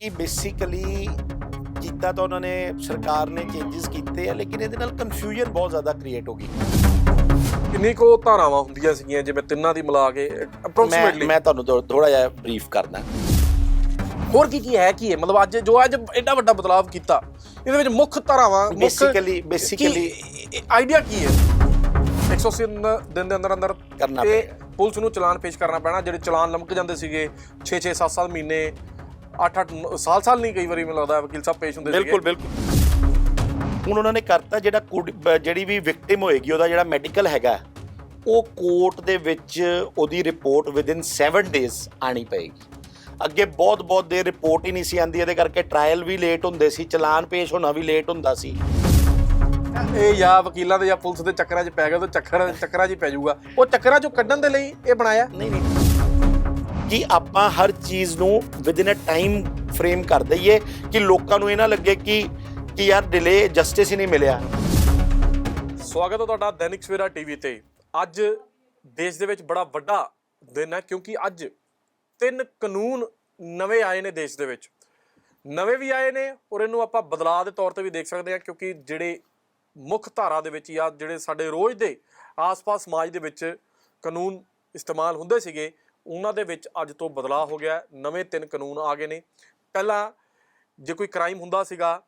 ਕਿ ਬੇਸਿਕਲੀ ਕੀਤਾ ਤਾਂ ਉਹਨਾਂ ਨੇ ਸਰਕਾਰ ਨੇ ਚੇਂਜਸ ਕੀਤੇ ਆ ਲੇਕਿਨ ਇਹਦੇ ਨਾਲ ਕਨਫਿਊਜ਼ਨ ਬਹੁਤ ਜ਼ਿਆਦਾ ਕ੍ਰੀਏਟ ਹੋ ਗਈ। ਕਿੰਨੀ ਕੋ ਧਾਰਾਵਾਂ ਹੁੰਦੀਆਂ ਸੀਗੀਆਂ ਜਿਵੇਂ ਤਿੰਨਾਂ ਦੀ ਮਿਲਾ ਕੇ ਅਪਰੋਕਸੀਮੇਟਲੀ ਮੈਂ ਤੁਹਾਨੂੰ ਥੋੜਾ ਜਿਹਾ ਬਰੀਫ ਕਰਦਾ। ਹੋਰ ਕੀ ਕੀ ਹੈ ਕੀ ਹੈ ਮਤਲਬ ਅੱਜ ਜੋ ਅੱਜ ਐਡਾ ਵੱਡਾ ਬਦਲਾਅ ਕੀਤਾ ਇਹਦੇ ਵਿੱਚ ਮੁੱਖ ਧਾਰਾਵਾਂ ਬੇਸਿਕਲੀ ਬੇਸਿਕਲੀ ਆਈਡੀਆ ਕੀ ਹੈ? 180 ਦਿਨ ਦੇ ਅੰਦਰ ਅੰਦਰ ਕਰਨਾ ਇਹ ਪੁਲਿਸ ਨੂੰ ਚਲਾਨ ਪੇਸ਼ ਕਰਨਾ ਪੈਣਾ ਜਿਹੜੇ ਚਲਾਨ ਲੰਮਕ ਜਾਂਦੇ ਸੀਗੇ 6 6 7 7 ਮਹੀਨੇ 8 8 ਸਾਲ ਸਾਲ ਨਹੀਂ ਕਈ ਵਾਰੀ ਮੈਨੂੰ ਲੱਗਦਾ ਵਕੀਲ ਸਾਹਿਬ ਪੇਸ਼ ਹੁੰਦੇ ਬਿਲਕੁਲ ਬਿਲਕੁਲ। ਹੁਣ ਉਹਨਾਂ ਨੇ ਕਰਤਾ ਜਿਹੜਾ ਕੁੜੀ- ਬ- ਜਿਹੜੀ ਵੀ ਵਿਕਟਿਮ ਹੋਏਗੀ ਉਹਦਾ ਜਿਹੜਾ ਮੈਡੀਕਲ ਹੈਗਾ ਉਹ ਕੋਰਟ ਦੇ ਵਿੱਚ ਉਹਦੀ ਰਿਪੋਰਟ ਵਿਦਿਨ 7 ਡੇਜ਼ ਆਣੀ ਪਏਗੀ। ਅੱਗੇ ਬਹੁਤ ਬਹੁਤ ਦੇਰ ਰਿਪੋਰਟ ਹੀ ਨਹੀਂ ਸੀ ਆਂਦੀ ਇਹਦੇ ਕਰਕੇ ਟ੍ਰਾਇਲ ਵੀ ਲੇਟ ਹੁੰਦੇ ਸੀ ਚਲਾਨ ਪੇਸ਼ ਹੋਣਾ ਵੀ ਲੇਟ ਹੁੰਦਾ ਸੀ। ਇਹ ਜਾਂ ਵਕੀਲਾਂ ਦੇ ਜਾਂ ਪੁਲਿਸ ਦੇ ਚੱਕਰਾਂ 'ਚ ਪੈ ਗਿਆ ਤਾਂ ਚੱਕਰ ਚੱਕਰਾਂ 'ਚ ਹੀ ਪੈ ਜਾਊਗਾ। ਉਹ ਚੱਕਰਾਂ 'ਚੋਂ ਕੱਢਣ ਦੇ ਲਈ ਇਹ ਬਣਾਇਆ? ਨਹੀਂ ਨਹੀਂ। ਕਿ ਆਪਾਂ ਹਰ ਚੀਜ਼ ਨੂੰ ਵਿਦਿਨ ਅ ਟਾਈਮ ਫਰੇਮ ਕਰ ਦਈਏ ਕਿ ਲੋਕਾਂ ਨੂੰ ਇਹ ਨਾ ਲੱਗੇ ਕਿ ਕਿ ਯਾਰ ਡਿਲੇ ਜਸਟਿਸ ਹੀ ਨਹੀਂ ਮਿਲਿਆ। ਸਵਾਗਤ ਹੈ ਤੁਹਾਡਾ ਦੈਨਿਕ ਸਵੇਰਾ ਟੀਵੀ ਤੇ। ਅੱਜ ਦੇਸ਼ ਦੇ ਵਿੱਚ ਬੜਾ ਵੱਡਾ ਦਿਨ ਹੈ, ਕਿਉਂਕਿ ਅੱਜ ਤਿੰਨ ਕਾਨੂੰਨ ਨਵੇਂ ਆਏ ਨੇ ਦੇਸ਼ ਦੇ ਵਿੱਚ। ਨਵੇਂ ਵੀ ਆਏ ਨੇ ਔਰ ਇਹਨੂੰ ਆਪਾਂ ਬਦਲਾਅ ਦੇ ਤੌਰ ਤੇ ਵੀ ਦੇਖ ਸਕਦੇ ਹਾਂ, ਕਿਉਂਕਿ ਜਿਹੜੇ ਮੁੱਖ ਧਾਰਾ ਦੇ ਵਿੱਚ ਜਾਂ ਜਿਹੜੇ ਸਾਡੇ ਰੋਜ਼ ਦੇ ਆਸ-ਪਾਸ ਸਮਾਜ ਦੇ ਵਿੱਚ ਕਾਨੂੰਨ ਇਸਤੇਮਾਲ ਹੁੰਦੇ ਸੀਗੇ ਉਹਨਾਂ ਦੇ ਵਿੱਚ ਅੱਜ ਤੋਂ ਬਦਲਾਅ ਹੋ ਗਿਆ ਨਵੇਂ ਤਿੰਨ ਕਾਨੂੰਨ ਆ ਗਏ ਨੇ। ਪਹਿਲਾਂ ਜੇ ਕੋਈ ਕ੍ਰਾਈਮ ਹੁੰਦਾ ਸੀਗਾ,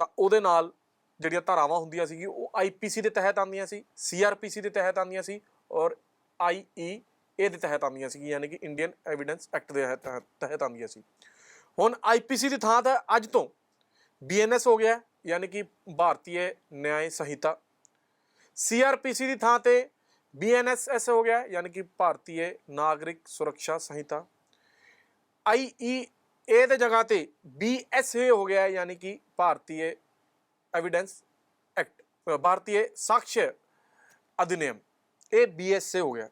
ਤਾਂ ਉਹਦੇ ਨਾਲ ਜਿਹੜੀਆਂ ਧਾਰਾਵਾਂ ਹੁੰਦੀਆਂ ਸੀ ਉਹ ਆਈਪੀਸੀ ਦੇ ਤਹਿਤ ਆਉਂਦੀਆਂ ਸੀ ਸੀਆਰਪੀਸੀ ਦੇ ਤਹਿਤ ਆਉਂਦੀਆਂ ਸੀ ਔਰ ਆਈਈ ਇਹ ਦੇ ਤਹਿਤ ਆਉਂਦੀਆਂ ਸੀ ਯਾਨੀ ਕਿ ਇੰਡੀਅਨ ਐਵੀਡੈਂਸ ਐਕਟ ਦੇ ਤਹਿਤ ਤਹਿਤ ਆਉਂਦੀਆਂ ਸੀ। ਹੁਣ ਆਈਪੀਸੀ ਦੀ ਥਾਂ ਤੇ ਅੱਜ ਤੋਂ ਬੀਐਨਐਸ ਹੋ ਗਿਆ, ਯਾਨੀ ਕਿ ਭਾਰਤੀ ਨਿਆਂ ਸੰਹਿਤਾ। ਸੀਆਰਪੀਸੀ ਦੀ ਥਾਂ ਤੇ ਬੀਐਨਐਸਐਸ ਹੋ ਗਿਆ ਹੈ, ਯਾਨੀ ਕਿ ਭਾਰਤੀ ਨਾਗਰਿਕ ਸੁਰੱਖਿਆ ਸੰਹਿਤਾ। ਆਈਈ ਇਹ ਦੇ ਜਗ੍ਹਾ ਤੇ ਬੀਐਸਏ ਹੋ ਗਿਆ ਯਾਨੀ ਕਿ ਭਾਰਤੀ ਐਵੀਡੈਂਸ ਐਕਟ ਭਾਰਤੀ ਸਾਕਸ਼ ਅਧਿਨਿਯਮ। ਇਹ ਬੀਐਸਏ ਹੋ ਗਿਆ।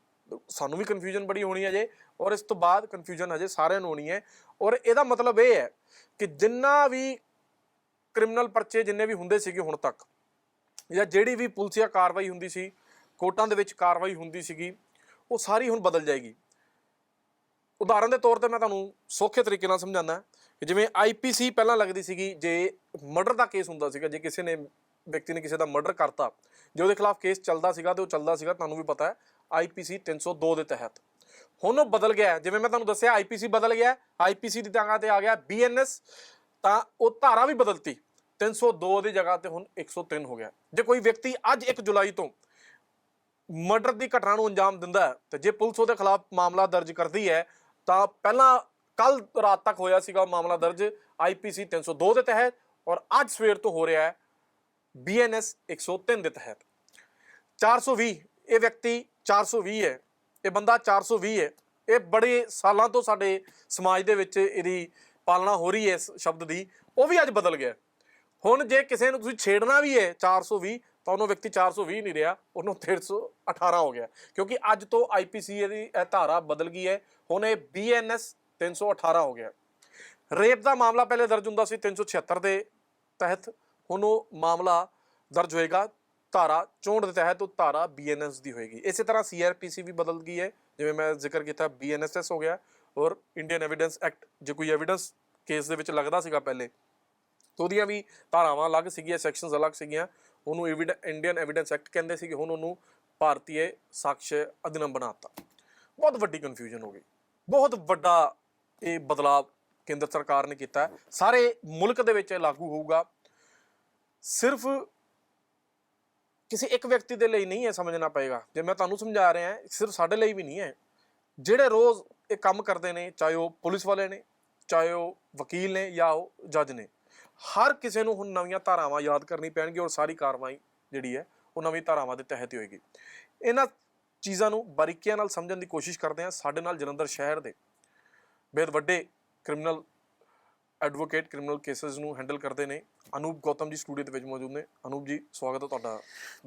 ਸਾਨੂੰ ਵੀ ਕਨਫਿਊਜ਼ਨ ਬੜੀ ਹੋਣੀ ਹੈ ਜੇ ਔਰ ਇਸ ਤੋਂ ਬਾਅਦ ਕਨਫਿਊਜ਼ਨ ਅਜੇ ਸਾਰਿਆਂ ਨੂੰ ਹੋਣੀ ਹੈ। ਔਰ ਇਹਦਾ ਮਤਲਬ ਇਹ ਹੈ ਕਿ ਜਿੰਨਾ ਵੀ ਕ੍ਰਿਮੀਨਲ ਪਰਚੇ ਜਿੰਨੇ ਵੀ ਹੁੰਦੇ ਸੀਗੇ ਹੁਣ ਤੱਕ ਜਾਂ ਜਿਹੜੀ ਵੀ ਪੁਲਸੀਆ ਕਾਰਵਾਈ ਹੁੰਦੀ ਸੀ ਕੋਰਟਾਂ ਦੇ ਵਿੱਚ ਕਾਰਵਾਈ ਹੁੰਦੀ ਸੀਗੀ, ਉਹ ਸਾਰੀ ਹੁਣ ਬਦਲ ਜਾਏਗੀ। ਉਦਾਹਰਨ ਦੇ ਤੌਰ ਤੇ ਮੈਂ ਤੁਹਾਨੂੰ ਸੌਖੇ ਤਰੀਕੇ ਨਾਲ ਸਮਝਾਉਂਦਾ ਕਿ ਜਿਵੇਂ ਆਈਪੀਸੀ ਪਹਿਲਾਂ ਲੱਗਦੀ ਸੀਗੀ, ਜੇ ਮਰਡਰ ਦਾ ਕੇਸ ਹੁੰਦਾ ਸੀਗਾ, ਜੇ ਕਿਸੇ ਨੇ ਵਿਅਕਤੀ ਨੇ ਕਿਸੇ ਦਾ ਮਰਡਰ ਕਰਤਾ, ਜੇ ਉਹਦੇ ਖਿਲਾਫ ਕੇਸ ਚੱਲਦਾ ਸੀਗਾ ਤੇ ਉਹ ਚੱਲਦਾ ਸੀਗਾ, ਤੁਹਾਨੂੰ ਵੀ ਪਤਾ ਹੈ ਆਈਪੀਸੀ 302 ਦੇ ਤਹਿਤ। ਹੁਣ ਉਹ ਬਦਲ ਗਿਆ ਜਿਵੇਂ ਮੈਂ ਤੁਹਾਨੂੰ ਦੱਸਿਆ ਆਈਪੀਸੀ ਬਦਲ ਗਿਆ ਆਈਪੀਸੀ ਦੀ ਜਗ੍ਹਾ ਤੇ ਆ ਗਿਆ ਬੀਐਨਐਸ ਤਾਂ ਉਹ ਧਾਰਾ ਵੀ ਬਦਲਤੀ। 302 ਦੀ ਜਗ੍ਹਾ ਤੇ ਹੁਣ 103 ਹੋ ਗਿਆ। ਜੇ ਕੋਈ ਵਿਅਕਤੀ ਅੱਜ 1 ਜੁਲਾਈ ਤੋਂ ਮਰਡਰ ਦੀ ਘਟਨਾ ਨੂੰ ਅੰਜਾਮ ਦਿੰਦਾ ਹੈ ਤੇ ਜੇ ਪੁਲਿਸ ਉਹਦੇ ਖਿਲਾਫ ਮਾਮਲਾ ਦਰਜ ਕਰਦੀ ਹੈ, ਤਾਂ ਪਹਿਲਾਂ ਕੱਲ ਰਾਤ ਤੱਕ ਹੋਇਆ ਸੀਗਾ ਮਾਮਲਾ ਦਰਜ ਆਈਪੀਸੀ 302 ਦੇ ਤਹਿਤ ਔਰ ਅੱਜ ਸਵੇਰ ਤੋਂ ਹੋ ਰਿਹਾ ਹੈ ਬੀਐਨਐਸ 103 ਦੇ ਤਹਿਤ। 420 ਇਹ ਵਿਅਕਤੀ 420 ਹੈ, ਇਹ ਬੰਦਾ 420 ਹੈ। ਇਹ ਬੜੇ ਸਾਲਾਂ ਤੋਂ ਸਾਡੇ ਸਮਾਜ ਦੇ ਵਿੱਚ ਇਹਦੀ ਪਾਲਣਾ ਹੋ ਰਹੀ ਹੈ ਇਸ ਸ਼ਬਦ ਦੀ, ਉਹ ਵੀ ਅੱਜ ਬਦਲ ਗਿਆ। ਹੁਣ ਜੇ ਕਿਸੇ ਨੂੰ ਤੁਸੀਂ ਛੇੜਨਾ ਵੀ ਹੈ 420 ਤਾਂ ਉਹਨੂੰ ਵਿਅਕਤੀ 420 ਨਹੀਂ ਰਿਹਾ, ਉਹਨੂੰ 318 ਹੋ ਗਿਆ। ਕਿਉਂਕਿ ਅੱਜ ਤੋਂ ਆਈਪੀਸੀ ਦੀ ਇਹ ਧਾਰਾ ਬਦਲ ਗਈ ਹੈ, ਹੁਣ ਇਹ ਬੀਐਨਐਸ 318 ਹੋ ਗਿਆ। ਰੇਪ ਦਾ ਮਾਮਲਾ ਪਹਿਲੇ ਦਰਜ ਹੁੰਦਾ ਸੀ 376 ਦੇ ਤਹਿਤ, ਹੁਣ ਉਹ ਮਾਮਲਾ ਦਰਜ ਹੋਏਗਾ, ਧਾਰਾ 64 ਦੇ ਤਹਿਤ ਉਹ ਧਾਰਾ ਬੀਐਨਐਸ ਦੀ ਹੋਏਗੀ। ਇਸੇ ਤਰ੍ਹਾਂ ਸੀਆਰਪੀਸੀ ਵੀ ਬਦਲ ਗਈ ਹੈ, ਜਿਵੇਂ ਮੈਂ ਜ਼ਿਕਰ ਕੀਤਾ ਬੀਐਨਐਸਐਸ ਹੋ ਗਿਆ, ਔਰ ਇੰਡੀਅਨ ਐਵੀਡੈਂਸ ਐਕਟ, ਜੇ ਕੋਈ ਐਵੀਡੈਂਸ ਕੇਸ ਦੇ ਵਿੱਚ ਲੱਗਦਾ ਸੀਗਾ ਪਹਿਲੇ, ਤਾਂ ਉਹਦੀਆਂ ਵੀ ਧਾਰਾਵਾਂ ਅਲੱਗ ਸੀਗੀਆਂ, ਸੈਕਸ਼ਨਸ ਅਲੱਗ ਸੀਗੀਆਂ ਉਹਨੂੰ ਇੰਡੀਅਨ ਐਵੀਡੈਂਸ ਐਕਟ ਕਹਿੰਦੇ ਸੀਗੇ, ਹੁਣ ਉਹਨੂੰ ਭਾਰਤੀਏ ਸਾਕਸ਼ ਅਧਿਨਮ ਬਣਾਤਾ। ਬਹੁਤ ਵੱਡੀ ਕਨਫਿਊਜ਼ਨ ਹੋ ਗਈ। ਬਹੁਤ ਵੱਡਾ ਇਹ ਬਦਲਾਅ ਕੇਂਦਰ ਸਰਕਾਰ ਨੇ ਕੀਤਾ ਸਾਰੇ ਮੁਲਕ ਦੇ ਵਿੱਚ ਇਹ ਲਾਗੂ ਹੋਊਗਾ। ਸਿਰਫ ਕਿਸੇ ਇੱਕ ਵਿਅਕਤੀ ਦੇ ਲਈ ਨਹੀਂ ਹੈ ਸਮਝਣਾ ਪਏਗਾ। ਜੇ ਮੈਂ ਤੁਹਾਨੂੰ ਸਮਝਾ ਰਿਹਾ, ਸਿਰਫ ਸਾਡੇ ਲਈ ਵੀ ਨਹੀਂ ਹੈ। ਜਿਹੜੇ ਰੋਜ਼ ਇਹ ਕੰਮ ਕਰਦੇ ਨੇ, ਚਾਹੇ ਉਹ ਪੁਲਿਸ ਵਾਲੇ ਨੇ, ਚਾਹੇ ਉਹ ਵਕੀਲ ਨੇ ਜਾਂ ਉਹ ਜੱਜ ਨੇ ਹਰ ਕਿਸੇ ਨੂੰ ਹੁਣ ਨਵੀਆਂ ਧਾਰਾਵਾਂ ਯਾਦ ਕਰਨੀ ਪੈਣਗੀ ਔਰ ਸਾਰੀ ਕਾਰਵਾਈ ਜਿਹੜੀ ਹੈ ਉਹ ਨਵੀਂ ਧਾਰਾਵਾਂ ਦੇ ਤਹਿਤ ਹੀ ਹੋਏਗੀ। ਇਹਨਾਂ ਚੀਜ਼ਾਂ ਨੂੰ ਬਾਰੀਕੀਆਂ ਨਾਲ ਸਮਝਣ ਦੀ ਕੋਸ਼ਿਸ਼ ਕਰਦੇ ਹਾਂ ਸਾਡੇ ਨਾਲ ਜਲੰਧਰ ਸ਼ਹਿਰ ਦੇ ਬੇहद ਵੱਡੇ ਕ੍ਰਿਮੀਨਲ ਐਡਵੋਕੇਟ ਕ੍ਰਿਮੀਨਲ ਕੇਸਸ ਨੂੰ ਹੈਂਡਲ ਕਰਦੇ ਨੇ। ਅਨੂਪ ਗੌਤਮ ਜੀ ਸਟੂਡੀਓ ਦੇ ਵਿੱਚ ਮੌਜੂਦ ਨੇ। ਅਨੂਪ ਜੀ ਸਵਾਗਤ ਹੈ ਤੁਹਾਡਾ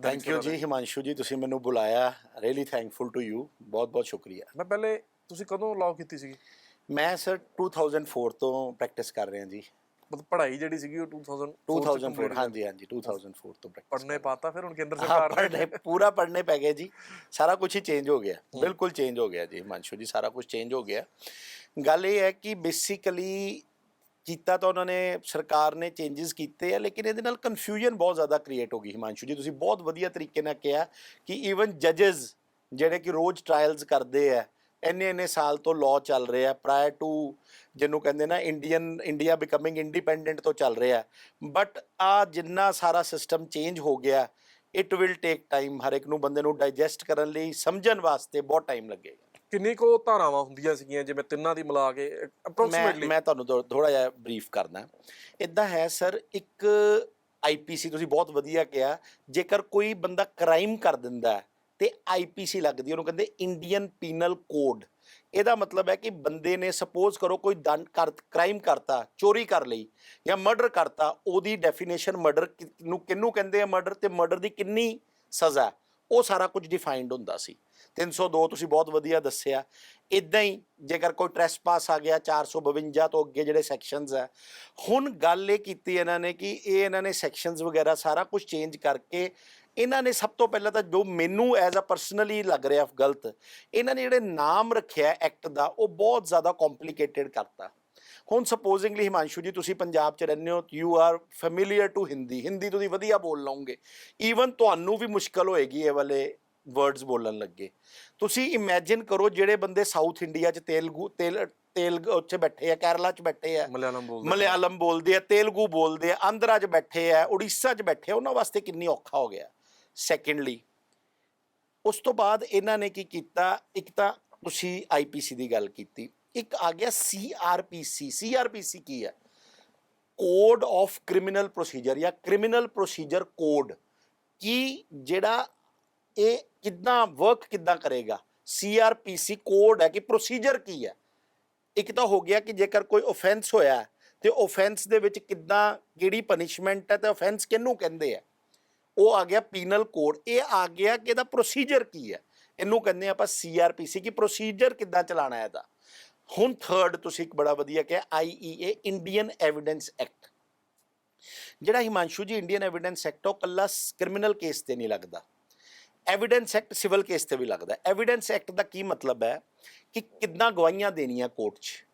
ਥੈਂਕ ਯੂ ਜੀ ਹਿਮਾਂਸ਼ੂ ਜੀ ਤੁਸੀਂ ਮੈਨੂੰ ਬੁਲਾਇਆ। ਰੀਲੀ ਥੈਂਕਫੁਲ ਟੂ ਯੂ ਬਹੁਤ ਬਹੁਤ ਸ਼ੁਕਰੀਆ। ਮੈਂ ਪਹਿਲੇ ਤੁਸੀਂ ਕਦੋਂ ਲਾਅ ਕੀਤੀ ਸੀਗੀ? ਮੈਂ ਸਰ 2004 ਤੋਂ ਪ੍ਰੈਕਟਿਸ ਕਰ ਰਿਹਾ ਜੀ। ਮਤਲਬ ਪੜ੍ਹਾਈ ਜਿਹੜੀ ਸੀਗੀ ਉਹ 2000 2004 ਹਾਂਜੀ ਹਾਂਜੀ 2004 ਤੋਂ ਪ੍ਰੈਕਟਿਸ ਪੜ੍ਹਨੇ ਪਾਤਾ ਫਿਰ ਹੁਣ ਕੇਂਦਰ ਸਰਕਾਰ ਪੜ੍ਹਨੇ ਪੂਰਾ ਪੜ੍ਹਨੇ ਪੈ ਗਏ ਜੀ। ਸਾਰਾ ਕੁਝ ਹੀ ਚੇਂਜ ਹੋ ਗਿਆ। ਬਿਲਕੁਲ ਚੇਂਜ ਹੋ ਗਿਆ ਜੀ ਹਿਮਾਂਸ਼ੂ ਜੀ ਸਾਰਾ ਕੁਝ ਚੇਂਜ ਹੋ ਗਿਆ। ਗੱਲ ਇਹ ਹੈ ਕਿ ਬੇਸਿਕਲੀ ਕੀਤਾ ਤਾਂ ਉਹਨਾਂ ਨੇ ਸਰਕਾਰ ਨੇ ਚੇਂजेस ਕੀਤੇ ਆ ਲੇਕਿਨ ਇਹਦੇ ਨਾਲ ਕਨਫਿਊਜ਼ਨ ਬਹੁਤ ਜ਼ਿਆਦਾ ਕ੍ਰੀਏਟ ਹੋ ਗਈ ਹਿਮਾਂਸ਼ੂ ਜੀ। ਤੁਸੀਂ ਬਹੁਤ ਵਧੀਆ ਤਰੀਕੇ ਨਾਲ ਕਿਹਾ ਕਿ ਈਵਨ ਜੱਜਸ ਜਿਹੜੇ ਕਿ ਰੋਜ਼ ਟ੍ਰਾਇਲਸ ਕਰਦੇ ਆ ਇੰਨੇ ਇੰਨੇ ਸਾਲ ਤੋਂ ਲਾਅ ਚੱਲ ਰਿਹਾ ਪ੍ਰਾਇਰ ਟੂ ਜਿਹਨੂੰ ਕਹਿੰਦੇ ਨਾ ਇੰਡੀਅਨ ਇੰਡੀਆ ਬਿਕਮਿੰਗ ਇੰਡੀਪੈਂਡੈਂਟ ਤੋਂ ਚੱਲ ਰਿਹਾ। ਬਟ ਆ ਜਿੰਨਾ ਸਾਰਾ ਸਿਸਟਮ ਚੇਂਜ ਹੋ ਗਿਆ ਇਟ ਵਿਲ ਟੇਕ ਟਾਈਮ ਹਰ ਇੱਕ ਨੂੰ ਬੰਦੇ ਨੂੰ ਡਾਈਜੈਸਟ ਕਰਨ ਲਈ ਸਮਝਣ ਵਾਸਤੇ ਬਹੁਤ ਟਾਈਮ ਲੱਗੇਗਾ। ਕਿੰਨੀ ਕੋ ਧਾਰਾਵਾਂ ਹੁੰਦੀਆਂ ਸੀਗੀਆਂ ਜਿਵੇਂ ਤਿੰਨਾਂ ਦੀ ਮਿਲਾ ਕੇ ਅਪਰੋਕਸੀਮੇਟਲੀ ਮੈਂ ਤੁਹਾਨੂੰ ਥੋੜਾ ਜਿਹਾ ਬਰੀਫ ਕਰਦਾ। ਇਦਾਂ ਹੈ ਸਰ ਇੱਕ ਆਈਪੀਸੀ ਤੁਸੀਂ ਬਹੁਤ ਵਧੀਆ ਕਿਹਾ ਜੇਕਰ ਕੋਈ ਬੰਦਾ ਕ੍ਰਾਈਮ ਕਰ ਦਿੰਦਾ ਹੈ, ਤੇ ਆਈਪੀਸੀ ਲੱਗਦੀ ਉਹਨੂੰ ਕਹਿੰਦੇ ਇੰਡੀਅਨ ਪੀਨਲ ਕੋਡ ਇਹਦਾ ਮਤਲਬ ਹੈ ਕਿ ਬੰਦੇ ਨੇ ਸਪੋਜ਼ ਕਰੋ ਕੋਈ ਦੰਡ ਕਰ ਕ੍ਰਾਈਮ ਕਰਤਾ, ਚੋਰੀ ਕਰ ਲਈ ਜਾਂ ਮਰਡਰ ਕਰਤਾ, ਉਹਦੀ ਡੈਫੀਨੇਸ਼ਨ ਮਰਡਰ ਨੂੰ ਕਿਹਨੂੰ ਕਹਿੰਦੇ ਆ ਮਰਡਰ ਤੇ ਮਰਡਰ ਦੀ ਕਿੰਨੀ ਸਜ਼ਾ ਉਹ ਸਾਰਾ ਕੁਝ ਡਿਫਾਈਨਡ ਹੁੰਦਾ ਸੀ। 302 ਤੁਸੀਂ ਬਹੁਤ ਵਧੀਆ ਦੱਸਿਆ। ਇਦਾਂ ਹੀ ਜੇਕਰ ਕੋਈ ਟ੍ਰੈਸਪਾਸ ਆ ਗਿਆ 452 ਤੋਂ ਅੱਗੇ ਜਿਹੜੇ ਸੈਕਸ਼ਨਸ ਹੈ ਹੁਣ ਗੱਲ ਇਹ ਕੀਤੀ ਇਹਨਾਂ ਨੇ ਕਿ ਇਹ ਇਹਨਾਂ ਨੇ ਸੈਕਸ਼ਨਸ ਵਗੈਰਾ ਸਾਰਾ ਕੁਝ ਚੇਂਜ ਕਰਕੇ ਇਹਨਾਂ ਨੇ ਸਭ ਤੋਂ ਪਹਿਲਾਂ ਤਾਂ ਜੋ ਮੈਨੂੰ ਐਜ਼ ਅ ਪਰਸਨਲੀ ਲੱਗ ਰਿਹਾ ਗਲਤ ਇਹਨਾਂ ਨੇ ਜਿਹੜੇ ਨਾਮ ਰੱਖਿਆ ਐਕਟ ਦਾ ਉਹ ਬਹੁਤ ਜ਼ਿਆਦਾ ਕੰਪਲਿਕੇਟਿਡ ਕਰਤਾ। ਹੁਣ ਸਪੋਜ਼ਿੰਗਲੀ ਹਿਮਾਂਸ਼ੂ ਜੀ ਤੁਸੀਂ ਪੰਜਾਬ 'ਚ ਰਹਿੰਦੇ ਹੋ you are familiar to Hindi Hindi ਤੁਸੀਂ ਵਧੀਆ ਬੋਲ ਲਓਗੇ ਈਵਨ ਤੁਹਾਨੂੰ ਵੀ ਮੁਸ਼ਕਲ ਹੋਏਗੀ ਇਹ ਵਾਲੇ ਵਰਡਸ ਬੋਲਣ ਲੱਗੇ। ਤੁਸੀਂ ਇਮੇਜਿਨ ਕਰੋ ਜਿਹੜੇ ਬੰਦੇ ਸਾਊਥ ਇੰਡੀਆ 'ਚ ਤੇਲਗੂ ਤੇਲ ਤੇਲਗ ਉੱਥੇ ਬੈਠੇ ਆ ਕੇਰਲਾ 'ਚ ਬੈਠੇ ਆ ਮਲਿਆਲਮ ਬੋਲਦੇ ਮਲਿਆਲਮ ਬੋਲਦੇ ਆ ਤੇਲਗੂ ਬੋਲਦੇ ਆ ਆਂਧਰਾ 'ਚ ਬੈਠੇ ਆ ਉੜੀਸਾ 'ਚ ਬੈਠੇ ਆ ਉਹਨਾਂ ਵਾਸਤੇ ਕਿੰਨੀ ਔਖਾ ਹੋ ਗਿਆ। ਸੈਕੰਡਲੀ ਉਸ ਤੋਂ ਬਾਅਦ ਇਹਨਾਂ ਨੇ ਕੀ ਕੀਤਾ? ਇੱਕ ਤਾਂ ਤੁਸੀਂ ਆਈਪੀਸੀ ਦੀ ਗੱਲ ਕੀਤੀ। ਇੱਕ ਆ ਗਿਆ ਸੀਆਰਪੀਸੀ ਸੀਆਰਪੀਸੀ ਕੀ ਹੈ? ਕੋਡ ਆਫ ਕ੍ਰਿਮੀਨਲ ਪ੍ਰੋਸੀਜਰ ਜਾਂ ਕ੍ਰਿਮੀਨਲ ਪ੍ਰੋਸੀਜਰ ਕੋਡ ਕੀ ਜਿਹੜਾ ਇਹ ਕਿੱਦਾਂ ਵਰਕ ਕਿੱਦਾਂ ਕਰੇਗਾ? ਸੀਆਰਪੀਸੀ ਕੋਡ ਹੈ ਕਿ ਪ੍ਰੋਸੀਜਰ ਕੀ ਹੈ? ਇੱਕ ਤਾਂ ਹੋ ਗਿਆ ਕਿ ਜੇਕਰ ਕੋਈ ਆਫੈਂਸ ਹੋਇਆ ਹੈ, ਤੇ ਆਫੈਂਸ ਦੇ ਵਿੱਚ ਕਿੱਦਾਂ ਕਿਹੜੀ ਪਨਿਸ਼ਮੈਂਟ ਹੈ ਤੇ ਆਫੈਂਸ ਕਿਹਨੂੰ ਕਹਿੰਦੇ ਆ? ਉਹ ਆ ਗਿਆ ਪੀਨਲ ਕੋਡ ਇਹ ਆ ਗਿਆ ਕਿ ਇਹਦਾ ਪ੍ਰੋਸੀਜਰ ਕੀ ਹੈ? ਇਹਨੂੰ ਕਹਿੰਦੇ ਆਪਾਂ ਸੀਆਰਪੀਸੀ ਕਿ ਪ੍ਰੋਸੀਜਰ ਕਿੱਦਾਂ ਚਲਾਣਾ ਹੈ ਇਹਦਾ? ਹੁਣ ਥਰਡ ਤੁਸੀਂ ਇੱਕ ਬੜਾ ਵਧੀਆ ਕਿਹਾ ਆਈਈਏ ਇੰਡੀਅਨ ਐਵੀਡੈਂਸ ਐਕਟ ਜਿਹੜਾ ਹਿਮਾਂਸ਼ੂ ਜੀ ਇੰਡੀਅਨ ਐਵੀਡੈਂਸ ਐਕਟ ਉਹ ਕੱਲਾ ਕ੍ਰਿਮੀਨਲ ਕੇਸ ਤੇ ਨਹੀਂ ਲੱਗਦਾ। ਐਵੀਡੈਂਸ ਐਕਟ ਸਿਵਲ ਕੇਸ ਤੇ ਵੀ ਲੱਗਦਾ। ਐਵੀਡੈਂਸ ਐਕਟ ਦਾ ਕੀ ਮਤਲਬ ਹੈ? ਕਿ ਕਿੰਨਾ ਗਵਾਹੀਆਂ ਦੇਣੀਆਂ ਕੋਰਟ 'ਚ?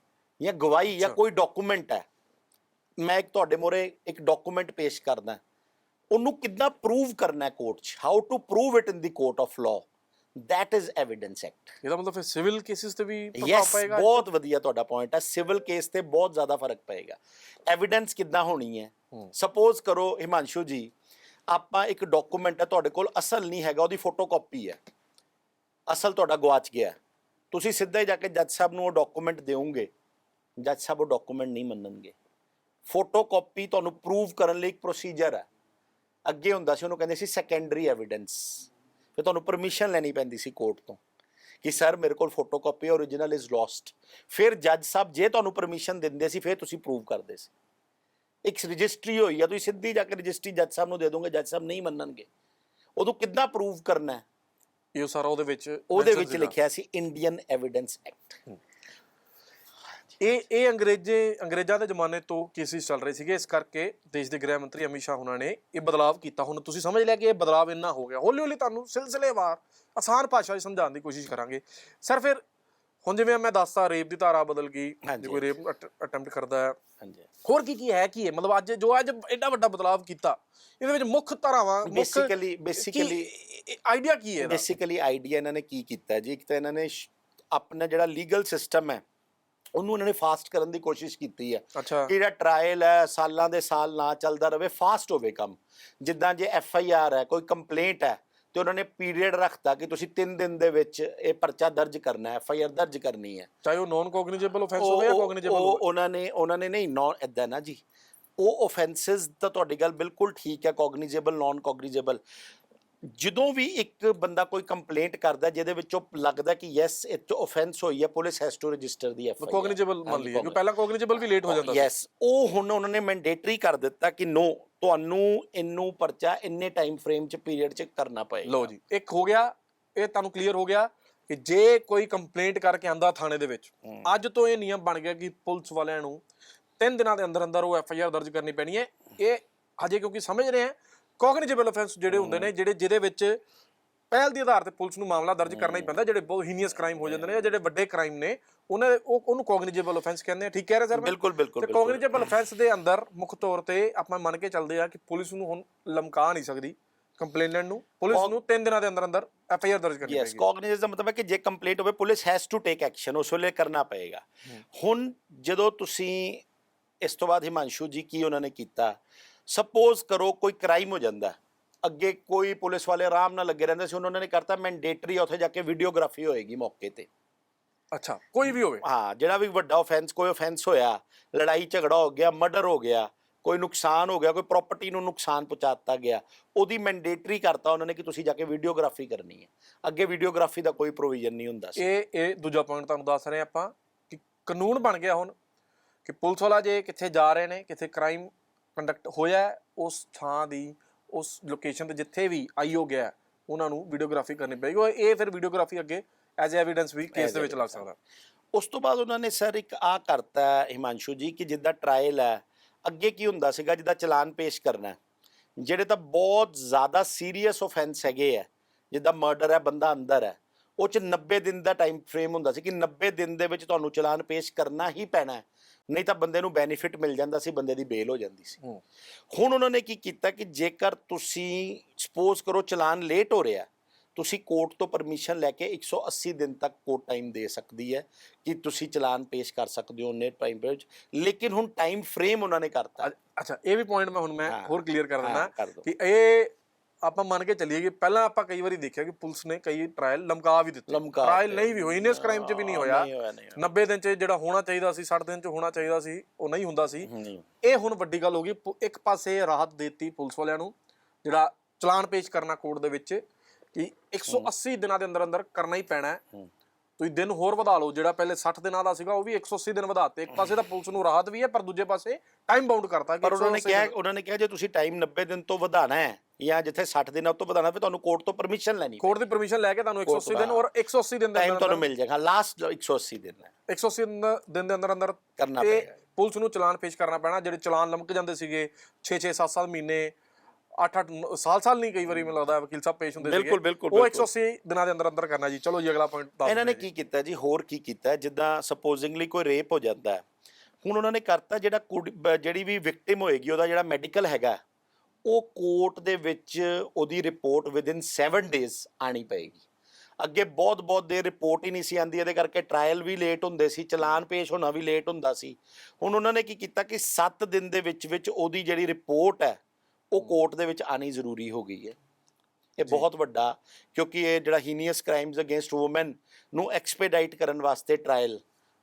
ਜਾਂ ਗਵਾਹੀ ਜਾਂ। ਕੋਈ ਡਾਕੂਮੈਂਟ ਹੈ। ਮੈਂ ਇੱਕ ਤੁਹਾਡੇ ਮੋਰੇ ਇੱਕ ਡਾਕੂਮੈਂਟ ਪੇਸ਼ ਕਰਦਾ। ਉਹਨੂੰ ਕਿੱਦਾਂ ਪ੍ਰੂਵ ਕਰਨਾ ਹੈ ਕੋਰਟ 'ਚ? How to prove it in the court of law that is evidence act. ਇਹਦਾ ਮਤਲਬ ਫਿਰ ਸਿਵਲ ਕੇਸਿਸ ਤੇ ਵੀ ਪ੍ਰਭਾਵ ਪਏਗਾ? ਬਹੁਤ ਵਧੀਆ ਤੁਹਾਡਾ ਪੁਆਇੰਟ ਹੈ। ਸਿਵਲ ਕੇਸ ਤੇ ਬਹੁਤ ਜ਼ਿਆਦਾ ਫ਼ਰਕ ਪਏਗਾ। ਐਵੀਡੈਂਸ ਕਿੱਦਾਂ ਹੋਣੀ ਹੈ। ਸਪੋਜ਼ ਕਰੋ ਹਿਮਾਂਸ਼ੂ ਜੀ ਆਪਾਂ ਇੱਕ ਡਾਕੂਮੈਂਟ ਹੈ ਤੁਹਾਡੇ ਕੋਲ ਅਸਲ ਨਹੀਂ ਹੈਗਾ ਉਹਦੀ ਫੋਟੋਕਾਪੀ ਹੈ। ਅਸਲ ਤੁਹਾਡਾ ਗਵਾਚ ਗਿਆ। ਤੁਸੀਂ ਸਿੱਧਾ ਹੀ ਜਾ ਕੇ ਜੱਜ ਸਾਹਿਬ ਨੂੰ ਉਹ ਡਾਕੂਮੈਂਟ ਦਿਓਗੇ। ਜੱਜ ਸਾਹਿਬ ਉਹ ਡਾਕੂਮੈਂਟ ਨਹੀਂ ਮੰਨਣਗੇ। ਫੋਟੋਕਾਪੀ ਤੁਹਾਨੂੰ ਪ੍ਰੂਵ ਕਰਨ ਲਈ ਇੱਕ ਪ੍ਰੋਸੀਜਰ ਹੈ। ਅੱਗੇ ਹੁੰਦਾ ਸੀ ਉਹਨੂੰ ਕਹਿੰਦੇ ਸੀ ਸੈਕੰਡਰੀ ਐਵੀਡੈਂਸ ਫਿਰ ਤੁਹਾਨੂੰ ਪਰਮਿਸ਼ਨ ਲੈਣੀ ਪੈਂਦੀ ਸੀ ਕੋਰਟ ਤੋਂ ਕਿ ਸਰ ਮੇਰੇ ਕੋਲ ਫੋਟੋਕਾਪੀ origignal ਇਜ਼ ਲੋਸਟ ਫਿਰ ਜੱਜ ਸਾਹਿਬ ਜੇ ਤੁਹਾਨੂੰ ਪਰਮਿਸ਼ਨ ਦਿੰਦੇ ਸੀ ਫਿਰ ਤੁਸੀਂ ਪ੍ਰੂਵ ਕਰਦੇ ਸੀ। ਇੱਕ ਰਜਿਸਟਰੀ ਹੋਈ ਆ ਤੁਸੀਂ ਸਿੱਧੀ ਜਾ ਕੇ ਰਜਿਸਟਰੀ ਜੱਜ ਸਾਹਿਬ ਨੂੰ ਦੇ ਦੋਗੇ ਜੱਜ ਸਾਹਿਬ ਨਹੀਂ ਮੰਨਣਗੇ। ਉਦੋਂ ਕਿੱਦਾਂ ਪ੍ਰੂਵ ਕਰਨਾ ਹੈ? ਇਹ ਸਾਰਾ ਉਹਦੇ ਵਿੱਚ ਉਹਦੇ mention ਵਿੱਚ ਸੀਗਾ। ਲਿਖਿਆ ਸੀ ਇੰਡੀਅਨ ਐਵੀਡੈਂਸ ਐਕਟ ਇਹ ਇਹ ਅੰਗਰੇਜ਼ੇ ਅੰਗਰੇਜ਼ਾਂ ਦੇ ਜ਼ਮਾਨੇ ਤੋਂ ਕੇਸਿਸ ਚੱਲ ਰਹੇ ਸੀਗੇ ਇਸ ਕਰਕੇ ਦੇਸ਼ ਦੇ ਗ੍ਰਹਿ ਮੰਤਰੀ ਅਮਿਤ ਸ਼ਾਹ ਉਹਨਾਂ ਨੇ ਇਹ ਬਦਲਾਅ ਕੀਤਾ। ਹੁਣ ਤੁਸੀਂ ਸਮਝ ਲਿਆ ਕਿ ਇਹ ਬਦਲਾਅ ਇੰਨਾ ਹੋ ਗਿਆ। ਹੌਲੀ ਹੌਲੀ ਤੁਹਾਨੂੰ ਸਿਲਸਿਲੇਵਾਰ ਆਸਾਨ ਭਾਸ਼ਾ 'ਚ ਸਮਝਾਉਣ ਦੀ ਕੋਸ਼ਿਸ਼ ਕਰਾਂਗੇ। ਸਰ ਫਿਰ ਹੁਣ ਜਿਵੇਂ ਮੈਂ ਦੱਸਤਾ ਰੇਪ ਦੀ ਧਾਰਾ ਬਦਲ ਗਈ। ਜੇ ਕੋਈ ਰੇਪ ਅਟੈਂਪਟ ਕਰਦਾ ਹੈ। ਹਾਂਜੀ ਹੋਰ ਕੀ ਕੀ ਹੈ ਕੀ ਹੈ? ਮਤਲਬ ਅੱਜ ਜੋ ਅੱਜ ਐਡਾ ਵੱਡਾ ਬਦਲਾਅ ਕੀਤਾ ਇਹਦੇ ਵਿੱਚ ਮੁੱਖ ਧਾਰਾਵਾਂ Basically- basically- ਆਈਡੀਆ ਕੀ ਹੈ ਬੇਸਿਕਲੀ ਆਈਡੀਆ ਇਹਨਾਂ ਨੇ ਕੀ ਕੀਤਾ ਜੀ? ਇੱਕ ਤਾਂ ਇਹਨਾਂ ਨੇ ਆਪਣਾ ਜਿਹੜਾ ਲੀਗਲ ਸਿਸਟਮ ਹੈ ਉਹਨੂੰ ਇਹਨਾਂ ਨੇ ਫਾਸਟ ਕਰਨ ਦੀ ਕੋਸ਼ਿਸ਼ ਕੀਤੀ ਹੈ। ਅੱਛਾ। ਜਿਹੜਾ ਟ੍ਰਾਇਲ ਹੈ ਸਾਲਾਂ ਦੇ ਸਾਲ ਨਾ ਚੱਲਦਾ ਰਵੇ ਫਾਸਟ ਹੋਵੇ ਕੰਮ। ਜਿੱਦਾਂ ਜੇ ਐਫ ਆਈ ਆਰ ਹੈ ਕੋਈ ਕੰਪਲੇਂਟ ਹੈ ਤੇ ਉਹਨਾਂ ਨੇ ਪੀਰੀਅਡ ਰੱਖਤਾ ਕਿ ਤੁਸੀਂ 3 ਦਿਨ ਦੇ ਵਿੱਚ ਇਹ ਪਰਚਾ ਦਰਜ ਕਰਨਾ ਹੈ ਐਫ ਆਈ ਆਰ ਦਰਜ ਕਰਨੀ ਹੈ। ਚਾਹੇ ਉਹ ਨਾਨ ਕੋਗਨੀਜੇਬਲ ਆਫੈਂਸ ਹੋਵੇ ਜਾਂ ਕੋਗਨੀਜੇਬਲ ਉਹ ਉਹਨਾਂ ਨੇ ਉਹਨਾਂ ਨੇ ਨਹੀਂ ਨੌਨ ਇਦਾਂ ਨਾ ਜੀ। ਉਹ ਆਫੈਂਸਸ ਤਾਂ ਤੁਹਾਡੀ ਗੱਲ ਬਿਲਕੁਲ ਠੀਕ ਹੈ ਕੋਗਨੀਜੇਬਲ ਨਾਨ ਕੋਗਨੀਜੇਬਲ ਜਦੋਂ ਵੀ ਇੱਕ ਬੰਦਾ ਕੋਈ ਕੰਪਲੇਂਟ ਕਰਦਾ ਜਿਹਦੇ ਵਿੱਚੋਂ ਲੱਗਦਾ ਕਿ ਯੈਸ ਤੋਂ ਆਫੈਂਸ ਹੋਈ ਹੈ police has to register the F cognizable ਮੰਨ ਲਈਏ ਕਿ ਪਹਿਲਾਂ ਕੋਗਨੀਜੇਬਲ ਵੀ ਲੇਟ ਹੋ ਜਾਂਦਾ ਸੀ। ਯੈਸ ਉਹ ਹੁਣ ਉਹਨਾਂ ਨੇ ਮੈਂਡੇਟਰੀ ਕਰ ਦਿੱਤਾ ਕਿ ਨੋ ਤੁਹਾਨੂੰ ਇਹਨੂੰ ਪਰਚਾ ਇੰਨੇ ਟਾਈਮ ਫਰੇਮ ਚ ਪੀਰੀਅਡ ਚ ਕਰਨਾ ਪਏਗਾ। ਲਓ ਜੀ ਇੱਕ ਹੋ ਗਿਆ ਇਹ ਤੁਹਾਨੂੰ ਕਲੀਅਰ ਹੋ ਗਿਆ ਕਿ ਜੇ ਕੋਈ ਕੰਪਲੇਂਟ ਕਰਕੇ ਆਂਦਾ ਥਾਣੇ ਦੇ ਵਿੱਚ ਅੱਜ ਤੋਂ ਇਹ ਨਿਯਮ ਬਣ ਗਿਆ ਕਿ ਪੁਲਿਸ ਵਾਲਿਆਂ ਨੂੰ ਤਿੰਨ ਦਿਨਾਂ ਦੇ ਅੰਦਰ ਅੰਦਰ ਉਹ ਐਫ ਆਈ ਆਰ ਦਰਜ ਕਰਨੀ ਪੈਣੀ ਹੈ। ਇਹ ਹਜੇ ਕਿਉਂਕਿ ਸਮਝ ਰਹੇ ਆ ਕੋਗਨੀਜੇਬਲ ਆਫੈਂਸ ਜਿਹੜੇ ਹੁੰਦੇ ਨੇ ਜਿਹੜੇ ਜਿਹਦੇ ਵਿੱਚ ਪਹਿਲ ਦੇ ਆਧਾਰ ਤੇ ਪੁਲਿਸ ਨੂੰ ਮਾਮਲਾ ਦਰਜ ਕਰਨਾ ਹੀ ਪੈਂਦਾ ਜਿਹੜੇ ਬਹੁਤ ਹੀਨੀਅਸ ਕ੍ਰਾਈਮ ਹੋ ਜਾਂਦੇ ਨੇ ਜਾਂ ਜਿਹੜੇ ਵੱਡੇ ਕ੍ਰਾਈਮ ਨੇ ਉਹਨਾਂ ਉਹ ਉਹਨੂੰ ਕੋਗਨੀਜੇਬਲ ਆਫੈਂਸ ਕਹਿੰਦੇ ਆ। ਠੀਕ ਕਹਿ ਰਹੇ ਸਰ ਬਿਲਕੁਲ ਬਿਲਕੁਲ ਤੇ। ਕੋਗਨੀਜੇਬਲ ਆਫੈਂਸ ਦੇ ਅੰਦਰ ਮੁੱਖ ਤੌਰ ਤੇ ਆਪਾਂ ਮੰਨ ਕੇ ਚੱਲਦੇ ਆ ਕਿ ਪੁਲਿਸ ਨੂੰ ਹੁਣ ਲਮਕਾ ਨਹੀਂ ਸਕਦੀ ਕੰਪਲੇਨੈਂਟ ਨੂੰ। ਪੁਲਿਸ ਨੂੰ 3 ਦਿਨਾਂ ਦੇ ਅੰਦਰ ਅੰਦਰ ਐਫ ਆਈ ਆਰ ਦਰਜ ਕਰਨੀ ਯੈਸ ਪਏਗੀ। ਕੋਗਨੀਜੈਂਸ ਦਾ ਮਤਲਬ ਹੈ ਕਿ ਜੇ ਕੰਪਲੀਟ ਹੋਵੇ police has to take action ਉਸ ਵੇਲੇ ਕਰਨਾ ਪਏਗਾ। ਹੁਣ ਜਦੋਂ ਤੁਸੀਂ ਇਸ ਤੋਂ ਬਾਅਦ ਹਿਮਾਂਸ਼ੂ ਜੀ ਕੀ ਉਹਨਾਂ ਨੇ ਕੀਤਾ ਸਪੋਜ਼ ਕਰੋ ਕੋਈ ਕ੍ਰਾਈਮ ਹੋ ਜਾਂਦਾ ਅੱਗੇ ਕੋਈ ਪੁਲਿਸ ਵਾਲੇ ਆਰਾਮ ਨਾਲ ਲੱਗੇ ਰਹਿੰਦੇ ਸੀ ਉਹਨਾਂ ਨੇ ਕਰਤਾ ਮੈਂਡੇਟਰੀ ਉੱਥੇ ਜਾ ਕੇ ਵੀਡੀਓਗ੍ਰਾਫੀ ਹੋਏਗੀ ਮੌਕੇ ਤੇ। ਅੱਛਾ ਕੋਈ ਵੀ ਹੋਵੇ। ਹਾਂ ਜਿਹੜਾ ਵੀ ਵੱਡਾ ਆਫੈਂਸ ਕੋਈ ਆਫੈਂਸ ਹੋਇਆ ਲੜਾਈ ਝਗੜਾ ਹੋ ਗਿਆ ਮਰਡਰ ਹੋ ਗਿਆ ਕੋਈ ਨੁਕਸਾਨ ਹੋ ਗਿਆ ਕੋਈ ਪ੍ਰਾਪਰਟੀ ਨੂੰ ਨੁਕਸਾਨ ਪਹੁੰਚਾਤਾ ਗਿਆ ਉਹਦੀ ਮੈਂਡੇਟਰੀ ਕਰਤਾ ਉਹਨਾਂ ਨੇ ਕਿ ਤੁਸੀਂ ਜਾ ਕੇ ਵੀਡੀਓਗ੍ਰਾਫੀ ਕਰਨੀ ਹੈ। ਅੱਗੇ ਵੀਡੀਓਗ੍ਰਾਫੀ ਦਾ ਕੋਈ ਪ੍ਰੋਵੀਜ਼ਨ ਨਹੀਂ ਹੁੰਦਾ ਸੀ। ਇਹ ਇਹ ਦੂਜਾ ਪੁਆਇੰਟ ਤੁਹਾਨੂੰ ਦੱਸ ਰਹੇ ਆਪਾਂ ਕਿ ਕਾਨੂੰਨ ਬਣ ਗਿਆ ਹੁਣ ਕਿ ਪੁਲਿਸ ਵਾਲਾ ਜੇ ਕਿੱਥੇ ਜਾ ਰਹੇ ਨੇ ਕਿੱਥੇ ਕ੍ਰਾਈਮ ਕੰਡਕਟ ਹੋਇਆ ਉਸ ਥਾਂ ਦੀ ਉਸ ਲੋਕੇਸ਼ਨ ਤੇ ਜਿੱਥੇ ਵੀ ਆਈ ਹੋ ਗਿਆ ਉਹਨਾਂ ਨੂੰ ਵੀਡੀਓਗ੍ਰਾਫੀ ਕਰਨੀ ਪਏਗੀ। ਉਹ ਇਹ ਫਿਰ ਵੀਡੀਓਗ੍ਰਾਫੀ ਅੱਗੇ ਐਜ਼ ਐਵੀਡੈਂਸ ਵੀ ਕੇਸ ਦੇ ਵਿੱਚ ਲੱਗ ਸਕਦਾ। ਉਸ ਤੋਂ ਬਾਅਦ ਉਹਨਾਂ ਨੇ ਸਰ ਇੱਕ ਆ ਕਰਤਾ ਹਿਮਾਂਸ਼ੂ ਜੀ ਕਿ ਜਿੱਦਾਂ ਟ੍ਰਾਇਲ ਹੈ ਅੱਗੇ ਕੀ ਹੁੰਦਾ ਸੀਗਾ ਜਿੱਦਾਂ ਚਲਾਨ ਪੇਸ਼ ਕਰਨਾ ਜਿਹੜੇ ਤਾਂ ਬਹੁਤ ਜ਼ਿਆਦਾ ਸੀਰੀਅਸ ਆਫੈਂਸ ਹੈਗੇ ਆ ਜਿੱਦਾਂ ਮਰਡਰ ਹੈ ਬੰਦਾ ਅੰਦਰ ਹੈ ਉਹ ਚ 90 ਦਿਨ ਦਾ ਟਾਈਮ ਫਰੇਮ ਹੁੰਦਾ ਸੀ ਕਿ 90 ਦਿਨ ਦੇ ਵਿੱਚ ਤੁਹਾਨੂੰ ਚਲਾਨ ਪੇਸ਼ ਕਰਨਾ ਹੀ ਪੈਣਾ ਹੈ। ਨਹੀਂ ਤਾਂ ਬੰਦੇ ਨੂੰ ਬੈਨੀਫਿਟ ਮਿਲ ਜਾਂਦਾ ਸੀ ਬੰਦੇ ਦੀ ਬੇਲ ਹੋ ਜਾਂਦੀ ਸੀ ਹੁਣ ਉਹਨਾਂ ਨੇ ਕੀ ਕੀਤਾ ਕਿ ਜੇਕਰ ਤੁਸੀਂ ਸਪੋਜ਼ ਕਰੋ ਚਲਾਨ ਲੇਟ ਹੋ ਰਿਹਾ ਤੁਸੀਂ ਕੋਰਟ ਤੋਂ ਪਰਮਿਸ਼ਨ ਲੈ ਕੇ 180 ਦਿਨ ਤੱਕ ਕੋਰਟ ਟਾਈਮ ਦੇ ਸਕਦੀ ਹੈ ਕਿ ਤੁਸੀਂ ਚਲਾਨ ਪੇਸ਼ ਕਰ ਸਕਦੇ ਹੋ ਉਹਨੇ ਟਾਈਮ ਵਿੱਚ ਲੇਕਿਨ ਹੁਣ ਟਾਈਮ ਫਰੇਮ ਉਹਨਾਂ ਨੇ ਕਰਤਾ ਅੱਛ- ਇਹ ਵੀ ਪੁਆਇੰਟ ਮੈਂ ਹੁਣ ਮੈਂ। ਹੋਰ ਕਲੀਅਰ ਕਰ ਦਿੰਦਾ। ਕਿ ਇਹ ਆਪਾਂ ਮੰਨ ਕੇ ਚੱਲੀਏ ਕਿ ਪਹਿਲਾਂ ਆਪਾਂ ਕਈ ਵਾਰੀ ਦੇਖਿਆ ਕਿ ਪੁਲਿਸ ਨੇ ਕਈ ਟ੍ਰਾਇਲ ਲਮਕਾ ਵੀ ਦਿੱਤੇ। ਲਮਕਾ ਟ੍ਰਾਇਲ। ਨਹੀਂ ਵੀ ਹੋਈ ਇਨਸ ਕ੍ਰਾਈਮ 'ਚ ਵੀ ਨਹੀਂ ਹੋਇਆ। ਨਹੀਂ ਹੋਇਆ ਨਹੀਂ ਹੋਇਆ। 90 ਦਿਨ 'ਚ ਜਿਹੜਾ ਹੋਣਾ ਚਾਹੀਦਾ ਸੀ 60 ਦਿਨ 'ਚ ਹੋਣਾ ਚਾਹੀਦਾ ਸੀ ਉਹ ਨਹੀਂ ਹੁੰਦਾ ਸੀ। ਇਹ ਹੁਣ ਵੱਡੀ ਗੱਲ ਹੋ ਗਈ। ਇੱਕ ਪਾਸੇ ਰਾਹਤ ਦਿੱਤੀ ਪੁਲਿਸ ਵਾਲਿਆਂ ਨੂੰ ਜਿਹੜਾ ਚਲਾਨ ਪੇਸ਼ ਕਰਨਾ ਕੋਰਟ ਦੇ ਵਿੱਚ ਕਿ 180 ਦਿਨਾਂ ਦੇ ਅੰਦਰ ਅੰਦਰ ਕਰਨਾ ਹੀ ਪੈਣਾ ਹੈ। ਤੁਸੀਂ ਦਿਨ ਹੋਰ ਵਧਾ ਲਓ ਜਿਹੜਾ ਪਹਿਲੇ 60 ਦਿਨਾਂ ਦਾ ਸੀਗਾ ਉਹ ਵੀ 180 ਦਿਨ ਵਧਾਤੇ। ਇੱਕ ਪਾਸੇ ਤਾਂ ਪੁਲਿਸ ਨੂੰ ਰਾਹਤ ਵੀ ਹੈ ਪਰ ਦੂਜੇ ਪਾਸੇ ਟਾਈਮ ਬਾਉਂਡ ਕਰਤਾ ਕਿ ਪਰ ਉਹਨਾਂ ਨੇ 180 ਕਿਹਾ ਉਹਨਾਂ ਨੇ ਕਿਹਾ ਜੇ ਤੁਸੀਂ ਟਾਈਮ 90 ਦਿਨ ਤੋਂ ਵਧਾਣਾ ਹੈ ਜਾਂ ਜਿੱਥੇ 60 ਦਿਨਾਂ ਤੋਂ ਵਧਾਣਾ ਫਿਰ ਤੁਹਾਨੂੰ ਕੋਰਟ ਤੋਂ ਪਰਮਿਸ਼ਨ ਲੈਣੀ ਕੋਰਟ ਦੀ ਪਰਮਿਸ਼ਨ ਲੈ ਕੇ ਤੁਹਾਨੂੰ 180 ਦਿਨ ਔਰ 180 ਦਿਨ ਦੇ ਟਾਈਮ ਅੰਦਰ ਤੁਹਾਨੂੰ ਮਿਲ ਜਾਏਗਾ। ਲਾਸਟ 180 ਦਿਨ ਹੈ। 180 ਦਿਨ ਦਾ- ਅੰਦਰ ਅੰਦਰ ਕਰਨਾ ਪਏਗਾ। ਪੁਲਿਸ ਨੂੰ ਚਲਾਨ ਪੇਸ਼ ਕਰਨਾ ਪੈਣਾ। ਜਿਹੜੇ ਚਲਾਨ ਲਮਕ ਜਾਂਦੇ ਸੀਗੇ 6 6 7 7 ਮਹੀਨੇ 8 8 ਸਾਲ ਸਾਲ ਨਹੀਂ ਕਈ ਵਾਰੀ ਮੈਨੂੰ ਲੱਗਦਾ ਵਕੀਲ ਸਾਹਿਬ ਪੇਸ਼ ਹੁੰਦੇ ਬਿਲਕੁਲ, ਬਿਲਕੁਲ, ਉਹ ਬਿਲਕੁਲ। 180 ਦਿਨਾਂ ਦੇ ਅੰਦਰ ਅੰਦਰ ਕਰਨਾ ਜੀ। ਚਲੋ ਜੀ ਅਗਲਾ ਪੁਆਇੰਟ ਦੱਸ ਇਹਨਾਂ ਨੇ ਕੀ ਕੀਤਾ ਜੀ? ਹੋਰ ਕੀ ਕੀਤਾ? ਜਿੱਦਾਂ ਸਪੋਜ਼ਿੰਗਲੀ ਕੋਈ ਰੇਪ ਹੋ ਜਾਂਦਾ ਹੁਣ ਉਹਨਾਂ ਨੇ ਕਰਤਾ ਜਿਹੜਾ ਜਿਹੜੀ ਵੀ ਵਿਕਟਿਮ ਹੋਏਗੀ ਉਹਦਾ ਜਿਹੜਾ ਮੈਡੀਕਲ ਹੈਗਾ ਉਹ ਕੋਰਟ ਦੇ ਵਿੱਚ ਉਹਦੀ ਰਿਪੋਰਟ ਵਿਦਿਨ 7 ਡੇਜ਼ ਆਣੀ ਪਏਗੀ। ਅੱਗੇ ਬਹੁਤ ਬਹੁਤ ਦੇਰ ਰਿਪੋਰਟ ਹੀ ਨਹੀਂ ਸੀ ਆਂਦੀ ਇਹਦੇ ਕਰਕੇ ਟ੍ਰਾਇਲ ਵੀ ਲੇਟ ਹੁੰਦੇ ਸੀ ਚਲਾਨ ਪੇਸ਼ ਹੋਣਾ ਵੀ ਲੇਟ ਹੁੰਦਾ ਸੀ। ਹੁਣ ਉਹਨਾਂ ਨੇ ਕੀ ਕੀਤਾ ਕਿ 7 ਦਿਨ ਦੇ ਵਿੱਚ ਵਿੱਚ ਉਹਦੀ ਜਿਹੜੀ ਰਿਪੋਰਟ ਹੈ ਉਹ ਕੋਰਟ ਦੇ ਵਿੱਚ ਆਣੀ ਜ਼ਰੂਰੀ ਹੋ ਗਈ ਹੈ। ਇਹ ਬਹੁਤ ਵੱਡਾ ਕਿਉਂਕਿ ਇਹ ਜਿਹੜਾ ਹੀਨੀਅਸ ਕ੍ਰਾਈਮਸ ਅਗੇਂਸਟ ਔਮਨ ਨੂੰ ਐਕਸਪੈਡਾਈਟ ਕਰਨ ਵਾਸਤੇ ਟ੍ਰਾਇਲ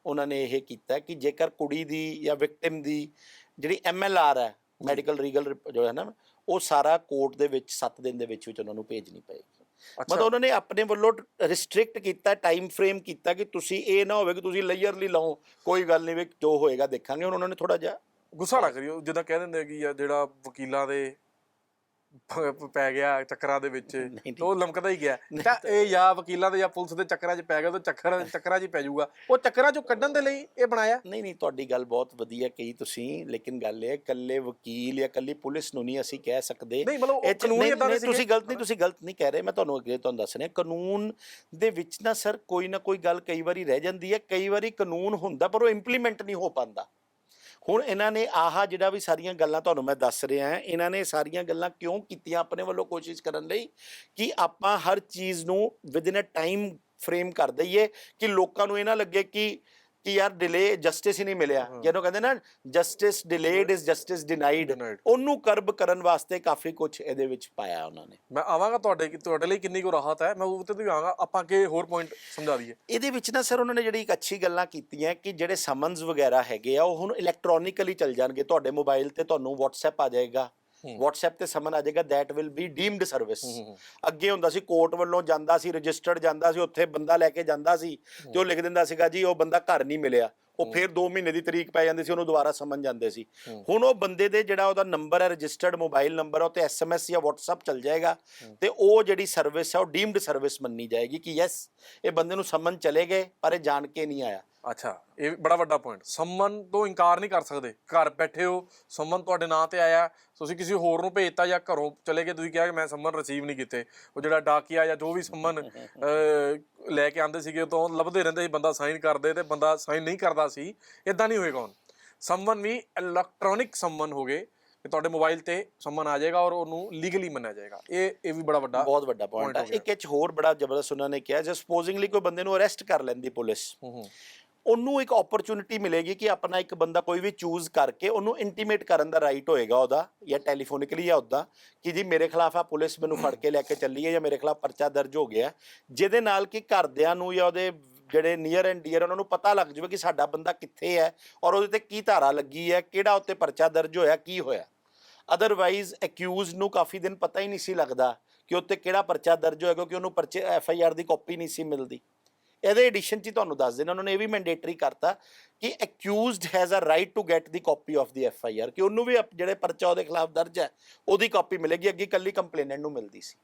ਉਹਨਾਂ ਨੇ ਇਹ ਕੀਤਾ ਕਿ ਜੇਕਰ ਕੁੜੀ ਦੀ ਜਾਂ ਵਿਕਟਿਮ ਦੀ ਜਿਹੜੀ ਐਮਐਲਆਰ ਹੈ ਮੈਡੀਕਲ ਰੀਗਲ ਜੋ ਹੈ ਨਾ ਉਹ ਸਾਰਾ ਕੋਰਟ ਦੇ ਵਿੱਚ 7 ਦਿਨ ਦੇ ਵਿੱਚ ਵਿੱਚ ਉਹਨਾਂ ਨੂੰ ਭੇਜਣੀ ਪਏਗੀ। ਮਤਲਬ ਉਹਨਾਂ ਨੇ ਆਪਣੇ ਵੱਲੋਂ ਰਿਸਟ੍ਰਿਕਟ ਕੀਤਾ ਟਾਈਮ ਫਰੇਮ ਕੀਤਾ ਕਿ ਤੁਸੀਂ ਇਹ ਨਾ ਹੋਵੇ ਕਿ ਤੁਸੀਂ ਲੇਅਰਲੀ ਲਾਓ ਕੋਈ ਗੱਲ ਨਹੀਂ ਵੀ ਜੋ ਹੋਏਗਾ ਦੇਖਾਂਗੇ। ਹੁਣ ਉਹਨਾਂ ਨੇ ਥੋੜਾ ਜਿਹਾ ਗੁੱਸਾ ਨਾ ਕਰਿਓ ਜਿੱਦਾਂ ਕਹਿ ਦਿੰਦੇ ਕਿ ਆ ਜਿਹੜਾ ਵਕੀਲਾਂ ਦੇ ਪ- ਪੈ ਗਿਆ ਚੱਕਰਾਂ ਦੇ ਵਿੱਚ। ਨਹੀਂ। ਤੇ ਉਹ ਲਮਕਦਾ ਹੀ ਗਿਆ। ਤਾਂ ਇਹ ਜਾਂ ਵਕੀਲਾਂ ਦੇ ਜਾਂ ਪੁਲਿਸ ਦੇ ਚੱਕਰਾਂ 'ਚ ਪੈ ਗਿਆ ਤਾਂ ਚੱਕਰ ਚੱਕਰਾਂ 'ਚ ਹੀ ਪੈ ਜਾਊਗਾ। ਉਹ ਚੱਕਰਾਂ 'ਚੋਂ ਕੱਢਣ ਦੇ ਲਈ ਇਹ ਬਣਾਇਆ। ਨਹੀਂ ਨਹੀਂ ਤੁਹਾਡੀ ਗੱਲ ਬਹੁਤ ਵਧੀਆ ਕਹੀ ਤੁਸੀਂ ਲੇਕਿਨ ਗੱਲ ਇਹ ਹੈ ਇਕੱਲੇ ਵਕੀਲ ਜਾਂ ਇਕੱਲੀ ਪੁਲਿਸ ਨੂੰ ਨਹੀਂ ਅਸੀਂ ਕਹਿ ਸਕਦੇ। ਨਹੀਂ, ਮਤਲਬ ਉਹ ਇਹ 'ਚ- ਕਾਨੂੰਨ ਨਹੀਂ, ਦੇ ਨਹੀਂ, ਤੁਸੀਂ। ਗਲਤ ਨਹੀਂ ਤੁਸੀਂ ਗਲਤ ਨਹੀਂ ਕਹਿ ਰਹੇ ਮੈਂ ਤੁਹਾਨੂੰ ਅੱਗੇ ਤੁਹਾਨੂੰ ਦੱਸ ਰਿਹਾ। ਕਾਨੂੰਨ ਦੇ ਵਿੱਚ ਨਾ ਸਰ ਕੋਈ ਨਾ ਕੋਈ ਗੱਲ ਕਈ ਵਾਰੀ ਰਹਿ ਜਾਂਦੀ ਹੈ। ਕਈ ਵਾਰੀ ਕਾਨੂੰਨ ਹੁੰਦਾ ਪਰ ਉਹ ਇੰਪਲੀਮੈਂਟ ਨਹੀਂ ਹੋ ਪਾਉਂਦਾ। ਹੁਣ ਇਹਨਾਂ ਨੇ ਆਹਾ ਜਿਹੜਾ ਵੀ ਸਾਰੀਆਂ ਗੱਲਾਂ ਤੁਹਾਨੂੰ ਮੈਂ ਦੱਸ ਰਿਹਾ ਹਾਂ, ਇਹਨਾਂ ਨੇ ਸਾਰੀਆਂ ਗੱਲਾਂ ਕਿਉਂ ਕੀਤੀਆਂ ਆਪਣੇ ਵੱਲੋਂ ਕੋਸ਼ਿਸ਼ ਕਰਨ ਲਈ ਕਿ ਆਪਾਂ ਹਰ ਚੀਜ਼ ਨੂੰ ਵਿਦਿਨ ਅ ਟਾਈਮ ਫਰੇਮ ਕਰ ਦਈਏ ਕਿ ਲੋਕਾਂ ਨੂੰ ਇਹ ਨਾ ਲੱਗੇ ਕਿ ਕਿ ਯਾਰ ਡਿਲੇ ਜਸਟਿਸ ਹੀ ਨਹੀਂ ਮਿਲਿਆ। ਜਿਹਨੂੰ ਕਹਿੰਦੇ ਨਾ justice delayed is justice denied. ਉਹਨੂੰ ਕਰਬ ਕਰਨ ਵਾਸਤੇ ਕਾਫੀ ਕੁਝ ਇਹਦੇ ਵਿੱਚ ਪਾਇਆ ਉਹਨਾਂ ਨੇ। ਮੈਂ ਆਵਾਂਗਾ ਤੁਹਾਡੇ ਕਿ ਤੁਹਾਡੇ ਲਈ ਕਿੰਨੀ ਕੁ ਰਾਹਤ ਹੈ ਮੈਂ ਉਹ ਤੇ ਵੀ ਆਵਾਂਗਾ ਆਪਾਂ ਅੱਗੇ ਹੋਰ ਪੁਆਇੰਟ ਸਮਝਾ ਦਈਏ। ਇਹਦੇ ਵਿੱਚ ਨਾ ਸਰ ਉਹਨਾਂ ਨੇ ਜਿਹੜੀ ਇੱਕ ਅੱਛੀ ਗੱਲਾਂ ਕੀਤੀਆਂ ਕਿ ਜਿਹੜੇ ਸਮਨਸ ਵਗੈਰਾ ਹੈਗੇ ਆ ਉਹ ਹੁਣ ਇਲੈਕਟ੍ਰੋਨਿਕਲੀ ਚੱਲ ਜਾਣਗੇ ਤੁਹਾਡੇ ਮੋਬਾਈਲ ਤੇ ਤੁਹਾਨੂੰ WhatsApp ਆ ਜਾਏਗਾ। WhatsApp ਤੇ ਸਮਨ ਆ ਜਾਏਗਾ that will be deemed service ਅੱਗੇ ਹੁੰਦਾ ਸੀ ਕੋਰਟ ਵੱਲੋਂ ਜਾਂਦਾ ਸੀ ਰਜਿਸਟਰਡ ਜਾਂਦਾ ਸੀ ਉੱਥੇ ਬੰਦਾ ਲੈ ਕੇ ਜਾਂਦਾ ਸੀ ਤੇ ਉਹ ਲਿਖ ਦਿੰਦਾ ਸੀਗਾ ਜੀ ਉਹ ਬੰਦਾ ਘਰ ਨਹੀਂ ਮਿਲਿਆ। ਉਹ ਫਿਰ 2 ਮਹੀਨੇ ਦੀ ਤਰੀਕ ਪੈ ਜਾਂਦੀ ਸੀ ਉਹਨੂੰ ਦੁਬਾਰਾ ਸਮਨ ਜਾਂਦੇ ਸੀ। ਹੁਣ ਉਹ ਬੰਦੇ ਦੇ ਜਿਹੜਾ ਉਹਦਾ ਨੰਬਰ ਹੈ ਰਜਿਸਟਰਡ ਮੋਬਾਈਲ ਨੰਬਰ ਉਹ ਤੇ ਐਸਐਮਐਸ ਜਾਂ WhatsApp ਚੱਲ ਜਾਏਗਾ ਤੇ ਉਹ ਜਿਹੜੀ ਸਰਵਿਸ ਹੈ ਉਹ ਡੀਮਡ ਸਰਵਿਸ ਮੰਨੀ ਜਾਏਗੀ ਕਿ ਯੈਸ ਇਹ ਬੰਦੇ ਨੂੰ ਸਮਨ ਚਲੇ ਗਏ ਪਰ ਇਹ ਜਾਣ ਕੇ ਨਹੀਂ ਆਇਆ। ਅੱਛਾ ਇਹ ਬੜਾ ਵੱਡਾ ਪੁਆਇੰਟ ਸੰਮਨ ਤੋਂ ਇਨਕਾਰ ਨਹੀਂ ਕਰ ਸਕਦੇ। ਘਰ ਬੈਠੇ ਹੋ ਸੰਮਨ ਤੁਹਾਡੇ ਨਾਂ ਤੇ ਆਇਆ ਤੁਸੀਂ ਕਿਸੇ ਹੋਰ ਨੂੰ ਭੇਜਤਾ ਜਾਂ ਘਰੋਂ ਚਲੇ ਗਏ ਤੁਸੀਂ ਕਿਹਾ ਕਿ ਮੈਂ ਸੰਮਨ ਰਿਸੀਵ ਨਹੀਂ ਕੀਤੇ। ਉਹ ਜਿਹੜਾ ਡਾਕੀਆ ਜਾਂ ਜੋ ਵੀ ਸੰਮਨ ਲੈ ਕੇ ਆਂਦੇ ਸੀਗੇ ਤੋਂ ਲੱਭਦੇ ਰਹਿੰਦੇ ਸੀ ਬੰਦਾ ਸਾਈਨ ਕਰਦੇ ਤੇ ਬੰਦਾ ਸਾਈਨ ਨਹੀਂ ਕਰਦਾ ਸੀ ਇਦਾਂ ਨਹੀਂ ਹੋਏਗਾ ਹੁਣ ਸੰਮਨ ਵੀ ਇਲੈਕਟ੍ਰੋਨਿਕ ਸੰਮਨ ਹੋ ਗਏ ਕਿ ਤੁਹਾਡੇ ਮੋਬਾਈਲ ਤੇ ਸੰਮਨ ਆ ਜਾਏਗਾ ਔਰ ਉਹਨੂੰ ਲੀਗਲੀ ਮੰਨਿਆ ਜਾਏਗਾ। ਇਹ ਇਹ ਵੀ ਬੜਾ ਵੱਡਾ ਬਹੁਤ ਵੱਡਾ ਪੁਆਇੰਟ ਹੈ। ਇੱਕ ਇਹ 'ਚ ਹੋਰ ਬੜਾ ਜ਼ਬਰਦਸਤ ਉਹਨਾਂ ਨੇ ਕਿਹਾ ਜੇ ਸਪੋਜ਼ਿੰਗਲੀ ਕੋਈ ਬੰਦੇ ਨੂੰ ਅਰੈਸਟ ਕਰ ਲੈਂਦੀ ਪੁਲਿਸ ਹੂੰ ਹੂੰ। ਉਹਨੂੰ ਇੱਕ ਓਪਰਚ्युनिटी ਮਿਲੇਗੀ ਕਿ ਆਪਣਾ ਇੱਕ ਬੰਦਾ ਕੋਈ ਵੀ ਚੂਜ਼ ਕਰਕੇ ਉਹਨੂੰ ਇੰਟੀਮੇਟ ਕਰਨ ਦਾ ਰਾਈਟ ਹੋਏਗਾ ਉਹਦਾ ਜਾਂ ਟੈਲੀਫੋਨਿਕਲੀ ਜਾਂ ਉਦਾਂ ਕਿ ਜੀ ਮੇਰੇ ਖਿਲਾਫ ਆ, ਪੁਲਿਸ ਮੈਨੂੰ ਫੜ ਕੇ ਲੈ ਕੇ ਚੱਲੀ ਹੈ ਜਾਂ ਮੇਰੇ ਖਿਲਾਫ ਪਰਚਾ ਦਰਜ ਹੋ ਗਿਆ ਜਿਹਦੇ ਨਾਲ ਕਿ ਘਰਦਿਆਂ ਨੂੰ ਜਾਂ ਉਹਦੇ ਜਿਹੜੇ ਨੀਅਰ ਐਂਡ ਡੀਅਰ ਉਹਨਾਂ ਨੂੰ ਪਤਾ ਲੱਗ ਜਾਵੇ ਕਿ ਸਾਡਾ ਬੰਦਾ ਕਿੱਥੇ ਹੈ ਔਰ ਉਹਦੇ ਤੇ ਕੀ ਧਾਰਾ ਲੱਗੀ ਹੈ, ਕਿਹੜਾ ਉੱਤੇ ਪਰਚਾ ਦਰਜ ਹੋਇਆ, ਕੀ ਹੋਇਆ। ਅਦਰਵਾਈਜ਼ ਅਕਿਊਜ਼ ਨੂੰ ਕਾਫੀ ਦਿਨ ਪਤਾ ਹੀ ਨਹੀਂ ਸੀ ਲੱਗਦਾ ਕਿ ਉੱਤੇ ਕਿਹੜਾ ਪਰਚਾ ਦਰਜ ਹੋਇਆ ਕਿਉਂਕਿ ਉਹਨੂੰ ਪਰਚੇ ਐਫ ਆਈ ਆਰ ਦੀ ਕਾਪੀ ਨਹੀਂ ਸੀ ਮਿਲਦੀ। ਇਹਦੇ ਐਡੀਸ਼ਨ 'ਚ ਹੀ ਤੁਹਾਨੂੰ ਦੱਸ ਦੇਣਾ ਉਹਨਾਂ ਨੇ ਇਹ ਵੀ ਮੈਂਡੇਟਰੀ ਕਰਤਾ ਕਿ accused has a right to get the copy of the F I R ਕਿ ਉਹਨੂੰ ਵੀ ਅਪ- ਜਿਹੜੇ ਪਰਚਾ ਉਹਦੇ ਖਿਲਾਫ ਦਰਜ ਹੈ ਉਹਦੀ ਕਾਪੀ ਮਿਲੇਗੀ ਅੱਗੇ ਕੱਲੀ ਕੰਪਲੇਨੈਂਟ ਨੂੰ ਮਿਲਦੀ ਸੀ।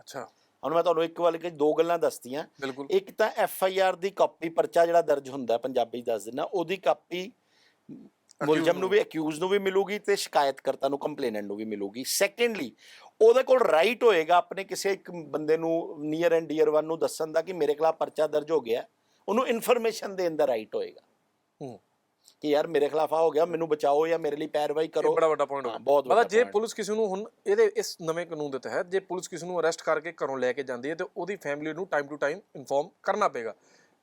ਅੱਛਾ। ਹੁਣ ਮੈਂ ਤੁਹਾਨੂੰ ਇੱਕ ਵਾਰ ਕਿ ਦੋ ਗੱਲਾਂ ਦੱਸਤੀਆਂ। ਬਿਲਕੁਲ। ਇੱਕ ਤਾਂ ਐਫ ਆਈ ਆਰ ਦੀ ਕਾਪੀ ਪਰਚਾ ਜਿਹੜਾ ਦਰਜ ਹੁੰਦਾ ਹੈ, ਪੰਜਾਬੀ 'ਚ ਦੱਸ ਦਿੰਦਾ ਉਹਦੀ ਕਾਪੀ ਮੁਲਜ਼ਮ ਨੂੰ ਵੀ ਅਕਿਊਜ਼ ਨੂੰ ਵੀ ਮਿਲੂਗੀ ਤੇ ਸ਼ਿਕਾਇਤਕਰਤਾ ਨੂੰ ਕੰਪਲੇਨੈਂਟ ਨੂੰ ਵੀ ਮਿਲੂਗੀ। ਸੈਕੰਡਲੀ ਉਹਦੇ ਕੋਲ ਰਾਈਟ ਹੋਏਗਾ ਆਪਣੇ ਕਿਸੇ ਇੱਕ ਬੰਦੇ ਨੂੰ ਨੀਅਰ ਐਂਡ ਡੀਅਰ ਵਨ ਨੂੰ ਦੱਸਣ ਦਾ ਕਿ ਮੇਰੇ ਖਿਲਾਫ ਪਰਚਾ ਦਰਜ ਹੋ ਗਿਆ ਉਹਨੂੰ ਇਨਫੋਰਮੇਸ਼ਨ ਦੇਣ ਦਾ ਰਾਈਟ ਹੋਏਗਾ। ਹੂੰ। ਕਿ ਯਾਰ ਮੇਰੇ ਖਿਲਾਫ ਆ ਹੋ ਗਿਆ ਮੈਨੂੰ ਬਚਾਓ ਜਾਂ ਮੇਰੇ ਲਈ ਪੈਰਵਾਈ ਇਹ ਕਰੋ। ਬੜਾ ਵੱਡਾ ਪੁਆਇੰਟ ਹੋ ਬਹੁਤ ਮਤਲਬ ਵੱਡਾ ਜੇ point। ਪੁਲਿਸ ਕਿਸੇ ਨੂੰ ਹੁਣ ਇਹਦੇ ਇਸ ਨਵੇਂ ਕਾਨੂੰਨ ਦੇ ਤਹਿਤ ਜੇ ਪੁਲਿਸ ਕਿਸੇ ਨੂੰ ਅਰੈਸਟ ਕਰਕੇ ਘਰੋਂ ਲੈ ਕੇ ਜਾਂਦੀ ਹੈ ਤੇ ਉਹਦੀ ਫੈਮਿਲੀ ਨੂੰ ਟਾਈਮ ਟੂ ਟਾਈਮ ਇਨਫੋਰਮ ਕਰਨਾ ਪਏਗਾ।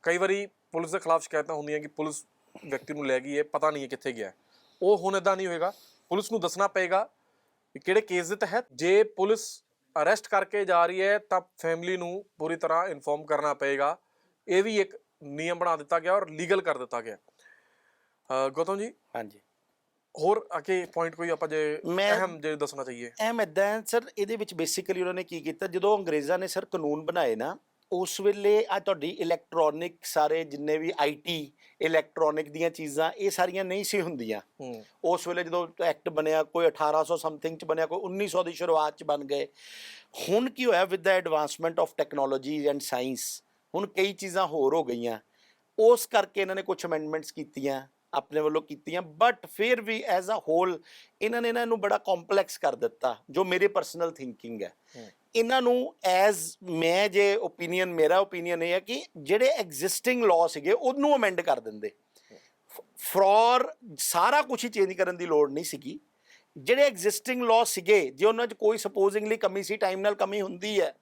ਕਈ ਵਾਰੀ ਪੁਲਿਸ ਦੇ ਖਿਲਾਫ ਸ਼ਿਕਾਇਤਾਂ ਹੁੰਦੀਆਂ ਕਿ ਪੁਲਿਸ ਵਿਅਕਤੀ ਨੂੰ ਲੈ ਗਈ ਹੈ ਪਤਾ ਨਹੀਂ ਹੈ ਕਿੱਥੇ ਗਿਆ। ਉਹ ਹੁਣ ਇਦਾਂ ਨਹੀਂ ਹੋਏਗਾ। ਪੁਲਿਸ ਨੂੰ ਦੱਸਣਾ ਪਏਗਾ ਕਿ ਕਿਹੜੇ ਕੇਸ ਦੇ ਤਹਿਤ ਜੇ ਪੁਲਿਸ ਅਰੈਸਟ ਕਰਕੇ ਜਾ ਰਹੀ ਹੈ ਤਾਂ ਫੈਮਿਲੀ ਨੂੰ ਪੂਰੀ ਤਰ੍ਹਾਂ ਇਨਫੋਰਮ ਕਰਨਾ ਪਏਗਾ। ਇਹ ਵੀ ਇੱਕ ਨਿਯਮ ਬਣਾ ਦਿੱਤਾ ਗਿਆ ਔਰ ਲੀਗਲ ਕਰ ਦਿੱਤਾ ਗਿਆ। ਗੌਤਮ ਜੀ ਹਾਂਜੀ। ਹੋਰ ਅੱਗੇ ਪੁਆਇੰਟ ਕੋਈ ਆਪਾਂ ਜੇ ਅਹਿਮ ਜੇ ਦੱਸਣਾ ਚਾਹੀਏ। ਐਮ ਇਦਾਂ ਸਰ ਇਹਦੇ ਵਿੱਚ ਬੇਸਿਕਲੀ ਉਹਨਾਂ ਨੇ ਕੀ ਕੀਤਾ ਜਦੋਂ ਅੰਗਰੇਜ਼ਾਂ ਨੇ ਸਰ ਕਾਨੂੰਨ ਬਣਾਏ ਨਾ ਉਸ ਵੇਲੇ ਆ ਤੁਹਾਡੀ ਇਲੈਕਟ੍ਰੋਨਿਕ ਸਾਰੇ ਜਿੰਨੇ ਵੀ ਆਈਟੀ ਇਲੈਕਟ੍ਰੋਨਿਕ ਦੀਆਂ ਚੀਜ਼ਾਂ ਇਹ ਸਾਰੀਆਂ ਨਹੀਂ ਸੀ ਹੁੰਦੀਆਂ। ਉਸ ਵੇਲੇ ਜਦੋਂ ਐਕਟ ਬਣਿਆ ਕੋਈ 1800 ਸਮਥਿੰਗ ਚ ਬਣਿਆ ਕੋਈ 1900 ਦੀ ਸ਼ੁਰੂਆਤ ਚ ਬਣ ਗਏ। ਹੁਣ ਕੀ ਹੋਇਆ with the advancement of technology and science ਹੁਣ ਕਈ ਚੀਜ਼ਾਂ ਹੋਰ ਹੋ ਗਈਆਂ। ਉਸ ਕਰਕੇ ਇਹਨਾਂ ਨੇ ਕੁਝ ਅਮੈਂਡਮੈਂਟਸ ਕੀਤੀਆਂ ਆਪਣੇ ਵੱਲੋਂ ਕੀਤੀਆਂ ਬਟ ਫਿਰ ਵੀ ਐਜ਼ ਅ ਹੋਲ ਇਹਨਾਂ ਨੇ ਇਹਨਾਂ ਨੂੰ ਬੜਾ ਕੰਪਲੈਕਸ ਕਰ ਦਿੱਤਾ ਜੋ ਮੇਰੇ ਪਰਸਨਲ ਥਿੰਕਿੰਗ ਹੂੰ। ਇਹਨਾਂ ਨੂੰ ਐਜ਼ ਮੈਂ ਜੇ ਓਪੀਨੀਅਨ ਮੇਰਾ ਓਪੀਨੀਅਨ ਇਹ ਹੈ ਕਿ ਜਿਹੜੇ ਐਗਜ਼ਿਸਟਿੰਗ ਲਾਅ ਸੀਗੇ ਉਹਨੂੰ ਅਮੈਂਡ ਕਰ ਦਿੰਦੇ। ਫॉर ਸਾਰਾ ਕੁਝ ਹੀ ਚੇਂਜ ਕਰਨ ਦੀ ਲੋੜ ਨਹੀਂ ਸੀਗੀ। ਜਿਹੜੇ ਐਗਜ਼ਿਸਟਿੰਗ ਲਾਅ ਸੀਗੇ ਜੇ ਉਹਨਾਂ 'ਚ ਕੋਈ ਸਪੋਜ਼ਿੰਗਲੀ ਕਮੀ ਸੀ ਟਾਈਮ ਨਾਲ ਕਮੀ ਹੁੰਦੀ ਹੈ।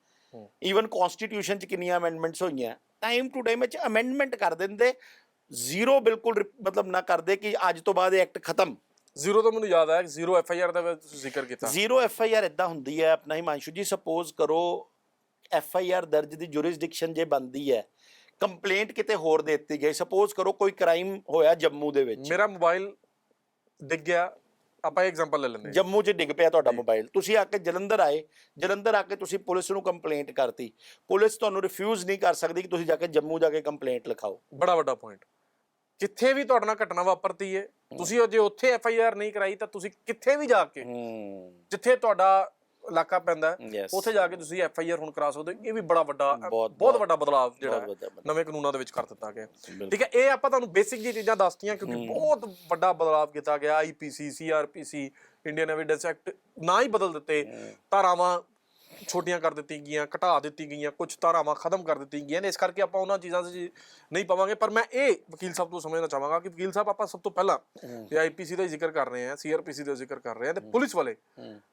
ਈਵਨ ਕਨਸਟੀਟਿਊਸ਼ਨ 'ਚ ਕਿੰਨੀਆਂ ਅਮੈਂਡਮੈਂਟਸ ਹੋਈਆਂ। ਟਾਈਮ ਟੂ ਟਾਈਮ ਵਿੱਚ ਅਮੈਂਡਮੈਂਟ ਕਰ ਦਿੰਦੇ। ਜ਼ੀਰੋ ਬਿਲਕੁਲ ਮਤਲਬ ਨਾ ਕਰਦੇ ਕਿ ਅੱਜ ਤੋਂ ਬਾਅਦ ਇਹ ਐਕਟ ਖਤਮ। ਜ਼ੀਰੋ ਤੋਂ ਮੈਨੂੰ ਯਾਦ ਆਇਆ ਜ਼ੀਰੋ ਐਫ ਆਈ ਆਰ ਦਾ ਵੀ ਤੁਸੀਂ ਜ਼ਿਕਰ ਕੀਤਾ। ਜ਼ੀਰੋ ਐਫ ਆਈ ਆਰ ਇਦਾਂ ਹੁੰਦੀ ਹੈ ਆਪਣਾ ਹਿਮਾਂਸ਼ੂ ਜੀ ਸਪੋਜ਼ ਕਰੋ ਐਫ ਆਈ ਆਰ ਦਰਜ ਦੀ ਜੁਰਿਸਡਿਕਸ਼ਨ ਜੇ ਬੰਦੀ ਹੈ ਕੰਪਲੇਂਟ ਕਿਤੇ ਹੋਰ ਦੇ ਦਿੱਤੀ ਗਈ ਸਪੋਜ਼ ਕਰੋ ਕੋਈ ਕ੍ਰਾਈਮ ਹੋਇਆ ਜੰਮੂ ਦੇ ਵਿੱਚ। ਮੇਰਾ ਮੋਬਾਈਲ ਡਿੱਗ ਗਿਆ ਆਪਾਂ ਐਗਜ਼ਾਮਪਲ ਲੈ ਲੈਂਦੇ ਜੰਮੂ 'ਚ ਡਿੱਗ ਪਿਆ ਤੁਹਾਡਾ। ਮੋਬਾਈਲ ਤੁਸੀਂ ਆ ਕੇ ਜਲੰਧਰ ਆਏ ਜਲੰਧਰ ਆ ਕੇ ਤੁਸੀਂ ਪੁਲਿਸ ਨੂੰ ਕੰਪਲੇਂਟ ਕਰਤੀ। ਪੁਲਿਸ ਤੁਹਾਨੂੰ ਰਿਫਿਊਜ਼ ਨਹੀਂ ਕਰ ਸਕਦੀ ਕਿ ਤੁਸੀਂ ਜਾ ਕੇ ਜੰਮੂ ਜਾ ਕੇ ਕੰਪਲੇਂਟ ਲਿਖਾਓ। ਬੜਾ ਵੱਡਾ ਪੁਆਇੰਟ ਜਿੱਥੇ ਵੀ ਤੁਹਾਡੇ ਨਾਲ ਘਟਨਾ ਵਾਪਰਤੀ ਹੈ। ਤੁਸੀਂ ਜੇ ਉੱਥੇ ਐਫ ਆਈ ਆਰ ਨਹੀਂ ਕਰਾਈ ਤਾਂ ਤੁਸੀਂ ਕਿੱਥੇ ਵੀ ਜਾ ਕੇ ਜਿੱਥੇ ਤੁਹਾਡਾ ਇਲਾਕਾ ਪੈਂਦਾ ਉੱਥੇ ਜਾ ਕੇ ਤੁਸੀਂ ਐਫ ਆਈ ਆਰ ਹੁਣ ਕਰਾ ਸਕਦੇ ਹੋ। ਇਹ ਵੀ ਬੜਾ ਵੱਡਾ ਬਹੁਤ- ਵੱਡਾ ਬਦਲਾਅ ਜਿਹੜਾ। ਨਵੇਂ ਕਾਨੂੰਨਾਂ ਦੇ ਵਿੱਚ ਕਰ ਦਿੱਤਾ ਗਿਆ। ਠੀਕ ਹੈ ਇਹ ਆਪਾਂ ਤੁਹਾਨੂੰ ਬੇਸਿਕ ਜੀ ਚੀਜ਼ਾਂ ਦੱਸਤੀਆਂ ਕਿਉਂਕਿ ਬਹੁਤ ਵੱਡਾ ਬਦਲਾਅ ਕੀਤਾ ਗਿਆ IPC CrPC Indian evidence act ਨਾ ਹੀ ਬਦਲ ਦਿੱਤੇ ਧਾਰਾਵਾਂ ਛੋਟੀਆਂ ਕਰ ਦਿੱਤੀ ਗਈਆਂ ਘਟਾ ਦਿੱਤੀ ਗਈਆਂ ਕੁਝ ਧਾਰਾਵਾਂ ਖਤਮ ਕਰ ਦਿੱਤੀ ਗਈਆਂ ਨੇ ਇਸ ਕਰਕੇ ਆਪਾਂ ਉਹਨਾਂ ਚੀਜ਼ਾਂ 'ਚ ਨਹੀਂ ਪਾਵਾਂਗੇ। ਪਰ ਮੈਂ ਇਹ ਵਕੀਲ ਸਾਹਿਬ ਤੋਂ ਸਮਝਣਾ ਚਾਹਾਂਗਾ ਕਿ ਵਕੀਲ ਸਾਹਿਬ ਆਪਾਂ ਸਭ ਤੋਂ ਪਹਿਲਾਂ ਜੇ ਆਈਪੀਸੀ ਦਾ ਜ਼ਿਕਰ ਕਰ ਰਹੇ ਹਾਂ ਸੀਆਰਪੀਸੀ ਦਾ ਜ਼ਿਕਰ ਕਰ ਰਹੇ ਹਾਂ ਤੇ ਪੁਲਿਸ ਵਾਲੇ